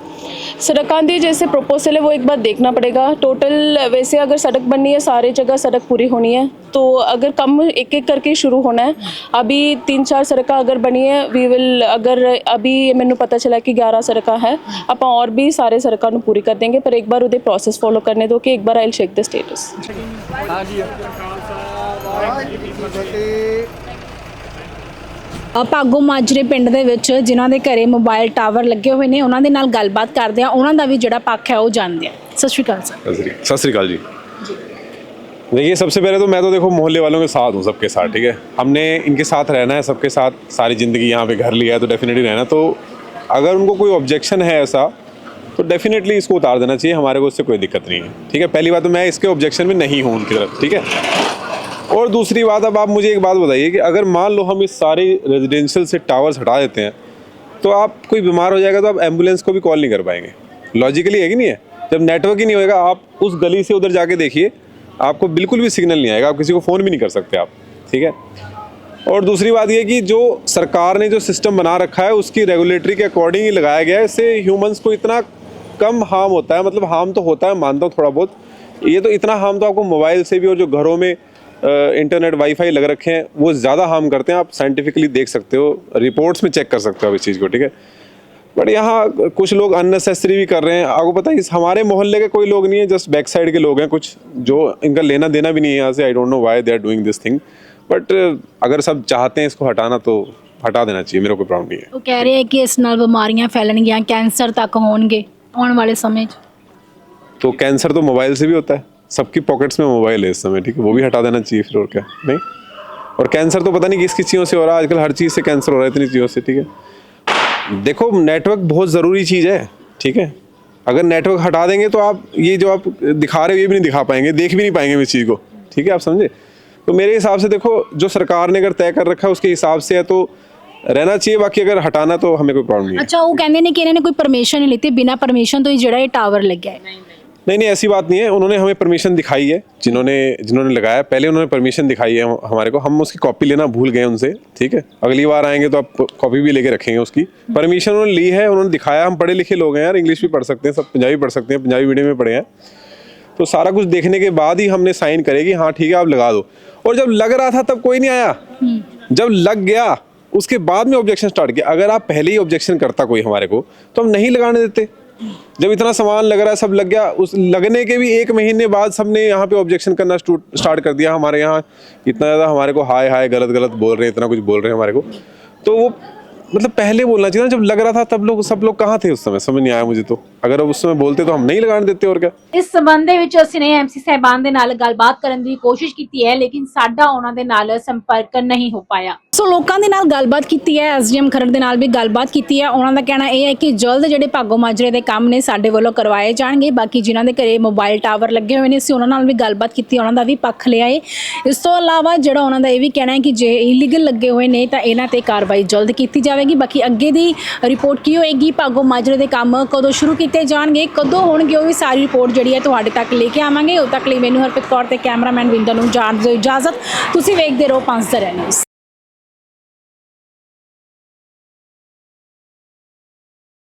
सड़क दी जैसे प्रपोजल है वो एक बार देखना पड़ेगा टोटल वैसे अगर सड़क बननी है सारे जगह सड़क पूरी होनी है तो अगर कम एक एक करके शुरू होना है अभी तीन चार सड़क अगर बनी है वी विल अगर अभी मैंने पता चला कि 11 सड़क है आप और भी सारे सड़कों ਨੂੰ ਪੂਰੀ ਕਰ देंगे पर एक बार ਉਹਦੇ ਪ੍ਰੋਸੈਸ ਫੋਲੋ ਕਰਨੇ ਦੋ ਕਿ ਇੱਕ ਬਾਰ ਆਈਲ ਚੈੱਕ ਦ ਸਟੇਟਸ ਅ, ਭਾਗੋ ਮਾਜਰੇ ਪਿੰਡ ਦੇ ਵਿੱਚ ਜਿਨ੍ਹਾਂ ਦੇ ਘਰੇ ਮੋਬਾਈਲ ਟਾਵਰ ਲੱਗੇ ਹੋਏ ਨੇ ਉਹਨਾਂ ਦੇ ਨਾਲ ਗੱਲਬਾਤ ਕਰਦੇ ਆ ਉਹਨਾਂ ਦਾ ਵੀ ਜਿਹੜਾ ਪੱਖ ਹੈ ਉਹ ਜਾਣਦੇ ਆ ਸਤਿ ਸ਼੍ਰੀ ਅਕਾਲ ਸਰ सत श्रीकाल जी देखिए सबसे पहले तो मैं तो देखो मोहल्ले वालों के साथ हूँ सबके साथ ठीक है हमने इनके साथ रहना है सबके साथ सारी ज़िंदगी यहाँ पे घर लिया है तो डेफिनेटली रहना तो अगर उनको कोई ऑब्जेक्शन है ऐसा तो डेफिनेटली इसको उतार देना चाहिए हमारे को उससे कोई दिक्कत नहीं है ठीक है पहली बात तो मैं इसके ऑब्जेक्शन में नहीं हूँ उनकी तरफ ठीक है और दूसरी बात, अब आप मुझे एक बात बताइए कि अगर मान लो हम इस सारे रेजिडेंशियल से टावर्स हटा देते हैं तो आप कोई बीमार हो जाएगा तो आप एंबुलेंस को भी कॉल नहीं कर पाएँगे। लॉजिकली है कि नहीं है? जब नेटवर्क ही नहीं होएगा, आप उस गली से उधर जाके देखिए, आपको बिल्कुल भी सिग्नल नहीं आएगा, आप किसी को फ़ोन भी नहीं कर सकते आप, ठीक है? और दूसरी बात ये कि जो सरकार ने जो सिस्टम बना रखा है, उसकी रेगुलेटरी के अकॉर्डिंग ही लगाया गया है, इससे ह्यूमंस को इतना कम हार्म होता है मतलब हार्म तो होता है, मानता हूँ थोड़ा बहुत। ये तो इतना हार्म तो आपको मोबाइल से भी और जो घरों में इंटरनेट वाईफाई लग रखे हैं वो ज़्यादा हार्म करते हैं आप साइंटिफिकली देख सकते हो रिपोर्ट्स में चेक कर सकते हो आप इस चीज़ को ठीक है बट यहाँ कुछ लोग अननेसेसरी भी कर रहे हैं आपको पता है इस हमारे मोहल्ले के कोई लोग नहीं है जस्ट बैक साइड के लोग हैं कुछ जो इनका लेना देना भी नहीं है यहाँ से I don't know why they are doing this thing but अगर सब चाहते हैं इसको हटाना तो हटा देना चाहिए मेरे को कोई प्रॉब्लम नहीं है ਉਹ ਕਹਿ ਰਹੇ ਆ ਕਿ ਇਸ ਨਾਲ ਬਿਮਾਰੀਆਂ ਫੈਲਣਗੀਆਂ ਕੈਂਸਰ ਤੱਕ ਹੋਣਗੇ ਆਉਣ ਵਾਲੇ ਸਮੇਂ 'ਚ तो कैंसर तो मोबाइल से भी होता है सबकी पॉकेट्स में मोबाइल है इस समय ठीक है वो भी हटा देना चाहिए फिर और क्या नहीं और कैंसर तो पता नहीं किस किस चीज़ों से हो रहा है आजकल हर चीज़ से कैंसर हो रहा है इतनी चीज़ों से ठीक है देखो नेटवर्क बहुत ज़रूरी चीज़ है ठीक है अगर नेटवर्क हटा देंगे तो आप ये जो आप दिखा रहे हो ये भी नहीं दिखा पाएंगे देख भी नहीं पाएंगे हम इस चीज़ को ठीक है आप समझे तो मेरे हिसाब से देखो जो सरकार ने अगर तय कर रखा है उसके हिसाब से है तो रहना चाहिए बाकी अगर हटाना तो हमें कोई प्रॉब्लम नहीं है ਅੱਛਾ ਉਹ ਕਹਿੰਦੇ ਨੇ ਕਿ ਇਹਨਾਂ ਨੇ ਕੋਈ ਪਰਮਿਸ਼ਨ ਨਹੀਂ ਲਿੱਤੀ ਬਿਨਾਂ ਪਰਮਿਸ਼ਨ ਤੋਂ ਹੀ ਜਿਹੜਾ ਇਹ ਟਾਵਰ ਲੱਗਿਆ ਹੈ नहीं नहीं ऐसी बात नहीं है। उन्होंने हमें परमिशन दिखाई है जिन्होंने जिन्होंने लगाया। पहले उन्होंने परमिशन दिखाई है हमारे को। हम उसकी कॉपी लेना भूल गए उनसे ठीक है? अगली बार आएँगे तो आप कॉपी भी लेके रखेंगे उसकी। परमिशन उन्होंने ली है उन्होंने दिखाया। हम पढ़े लिखे लोग हैं यार इंग्लिश भी पढ़ सकते हैं सब पंजाबी पढ़ सकते हैं पंजाबी मीडियम में पढ़े हैं। तो सारा कुछ देखने के बाद ही हमने साइन करेगी हाँ ठीक है आप लगा दो। और जब लग रहा था तब कोई नहीं आया। जब लग गया उसके बाद में ऑब्जेक्शन स्टार्ट किया। अगर आप पहले ही ऑब्जेक्शन करता कोई हमारे को तो हम नहीं लगाने देते। जब इतना सामान लग रहा है, सब लग गया, उस लगने के भी एक महीने बाद सबने यहाँ पे ऑब्जेक्शन करना स्टार्ट कर दिया हमारे यहाँ। इतना ज़्यादा हमारे को हाय हाय, गलत गलत बोल रहे हैं, इतना कुछ बोल रहे हैं हमारे को। तो वो मतलब पहले बोलना चाहिए ना, जब लग रहा था तब लोग, सब लोग कहाँ थे उस समय? समझ नहीं आया मुझे तो। ਅਗਰ ਉਸ ਸਮੇਂ ਬੋਲਤੇ ਤਾਂ ਹਮ ਨਹੀਂ ਲਗਾਣ ਦਿੱਤੇ ਹੋਰ ਕਿਆ? ਇਸ ਸੰਬੰਧ ਦੇ ਵਿੱਚ ਅਸੀਂ ਨੇ ਐਮਸੀ ਸਹਿਬਾਨ ਦੇ ਨਾਲ ਗੱਲਬਾਤ ਕਰਨ ਦੀ ਕੋਸ਼ਿਸ਼ ਕੀਤੀ ਹੈ ਲੇਕਿਨ ਸਾਡਾ ਉਹਨਾਂ ਦੇ ਨਾਲ ਸੰਪਰਕ ਨਹੀਂ ਹੋ ਪਾਇਆ। ਸੋ ਲੋਕਾਂ ਦੇ ਨਾਲ ਗੱਲਬਾਤ ਕੀਤੀ ਹੈ ਐਸਡੀਐਮ ਖਰੜ ਦੇ ਨਾਲ ਵੀ ਗੱਲਬਾਤ ਕੀਤੀ ਹੈ। ਉਹਨਾਂ ਦਾ ਕਹਿਣਾ ਇਹ ਹੈ ਕਿ ਜਲਦ ਜਿਹੜੇ ਭਾਗੋ ਮਾਜਰੇ ਦੇ ਕੰਮ ਨੇ ਸਾਡੇ ਵੱਲੋਂ ਕਰਵਾਏ ਜਾਣਗੇ। ਬਾਕੀ ਜਿਨ੍ਹਾਂ ਦੇ ਘਰੇ ਮੋਬਾਈਲ ਟਾਵਰ ਲੱਗੇ ਹੋਏ ਨੇ ਅਸੀਂ ਉਹਨਾਂ ਨਾਲ ਵੀ ਗੱਲਬਾਤ ਕੀਤੀ ਉਹਨਾਂ ਦਾ ਵੀ ਪੱਖ ਲਿਆ ਏ। ਇਸ ਤੋਂ ਇਲਾਵਾ ਜਿਹੜਾ ਉਹਨਾਂ ਦਾ ਇਹ ਵੀ ਕਹਿਣਾ ਹੈ ਕਿ ਜੇ ਇਲੀਗਲ ਲੱਗੇ ਹੋਏ ਨੇ ਤਾਂ ਇਹਨਾਂ ਤੇ ਕਾਰਵਾਈ ਜਲਦ ਕੀਤੀ ਜਾਵੇਗੀ। ਬਾਕੀ ਅੱਗੇ ਦੀ ਰਿਪੋਰਟ ਕੀ ਹੋਏਗੀ? ਭਾਗੋ ਮਾਜਰੇ ਦੇ ਕੰਮ ਕਦੋਂ ਸ਼ੁਰੂ ਕੀਤੇ ਕੀਤੇ ਜਾਣਗੇ, ਕਦੋਂ ਹੋਣਗੇ ਉਹ ਵੀ ਸਾਰੀ ਰਿਪੋਰਟ ਜਿਹੜੀ ਹੈ ਤੁਹਾਡੇ ਤੱਕ ਲੈ ਕੇ ਆਵਾਂਗੇ। ਉਦੋਂ ਤੱਕ ਲਈ ਮੈਨੂੰ ਹਰਪ੍ਰੀਤ ਕੌਰ ਤੇ ਕੈਮਰਾਮੈਨ ਵਿੰਦਰ ਨੂੰ ਜਾਣ ਦਿਓ ਇਜਾਜ਼ਤ। ਤੁਸੀਂ ਵੇਖਦੇ ਰਹੋ ਪੰਜ ਨਿਊਜ਼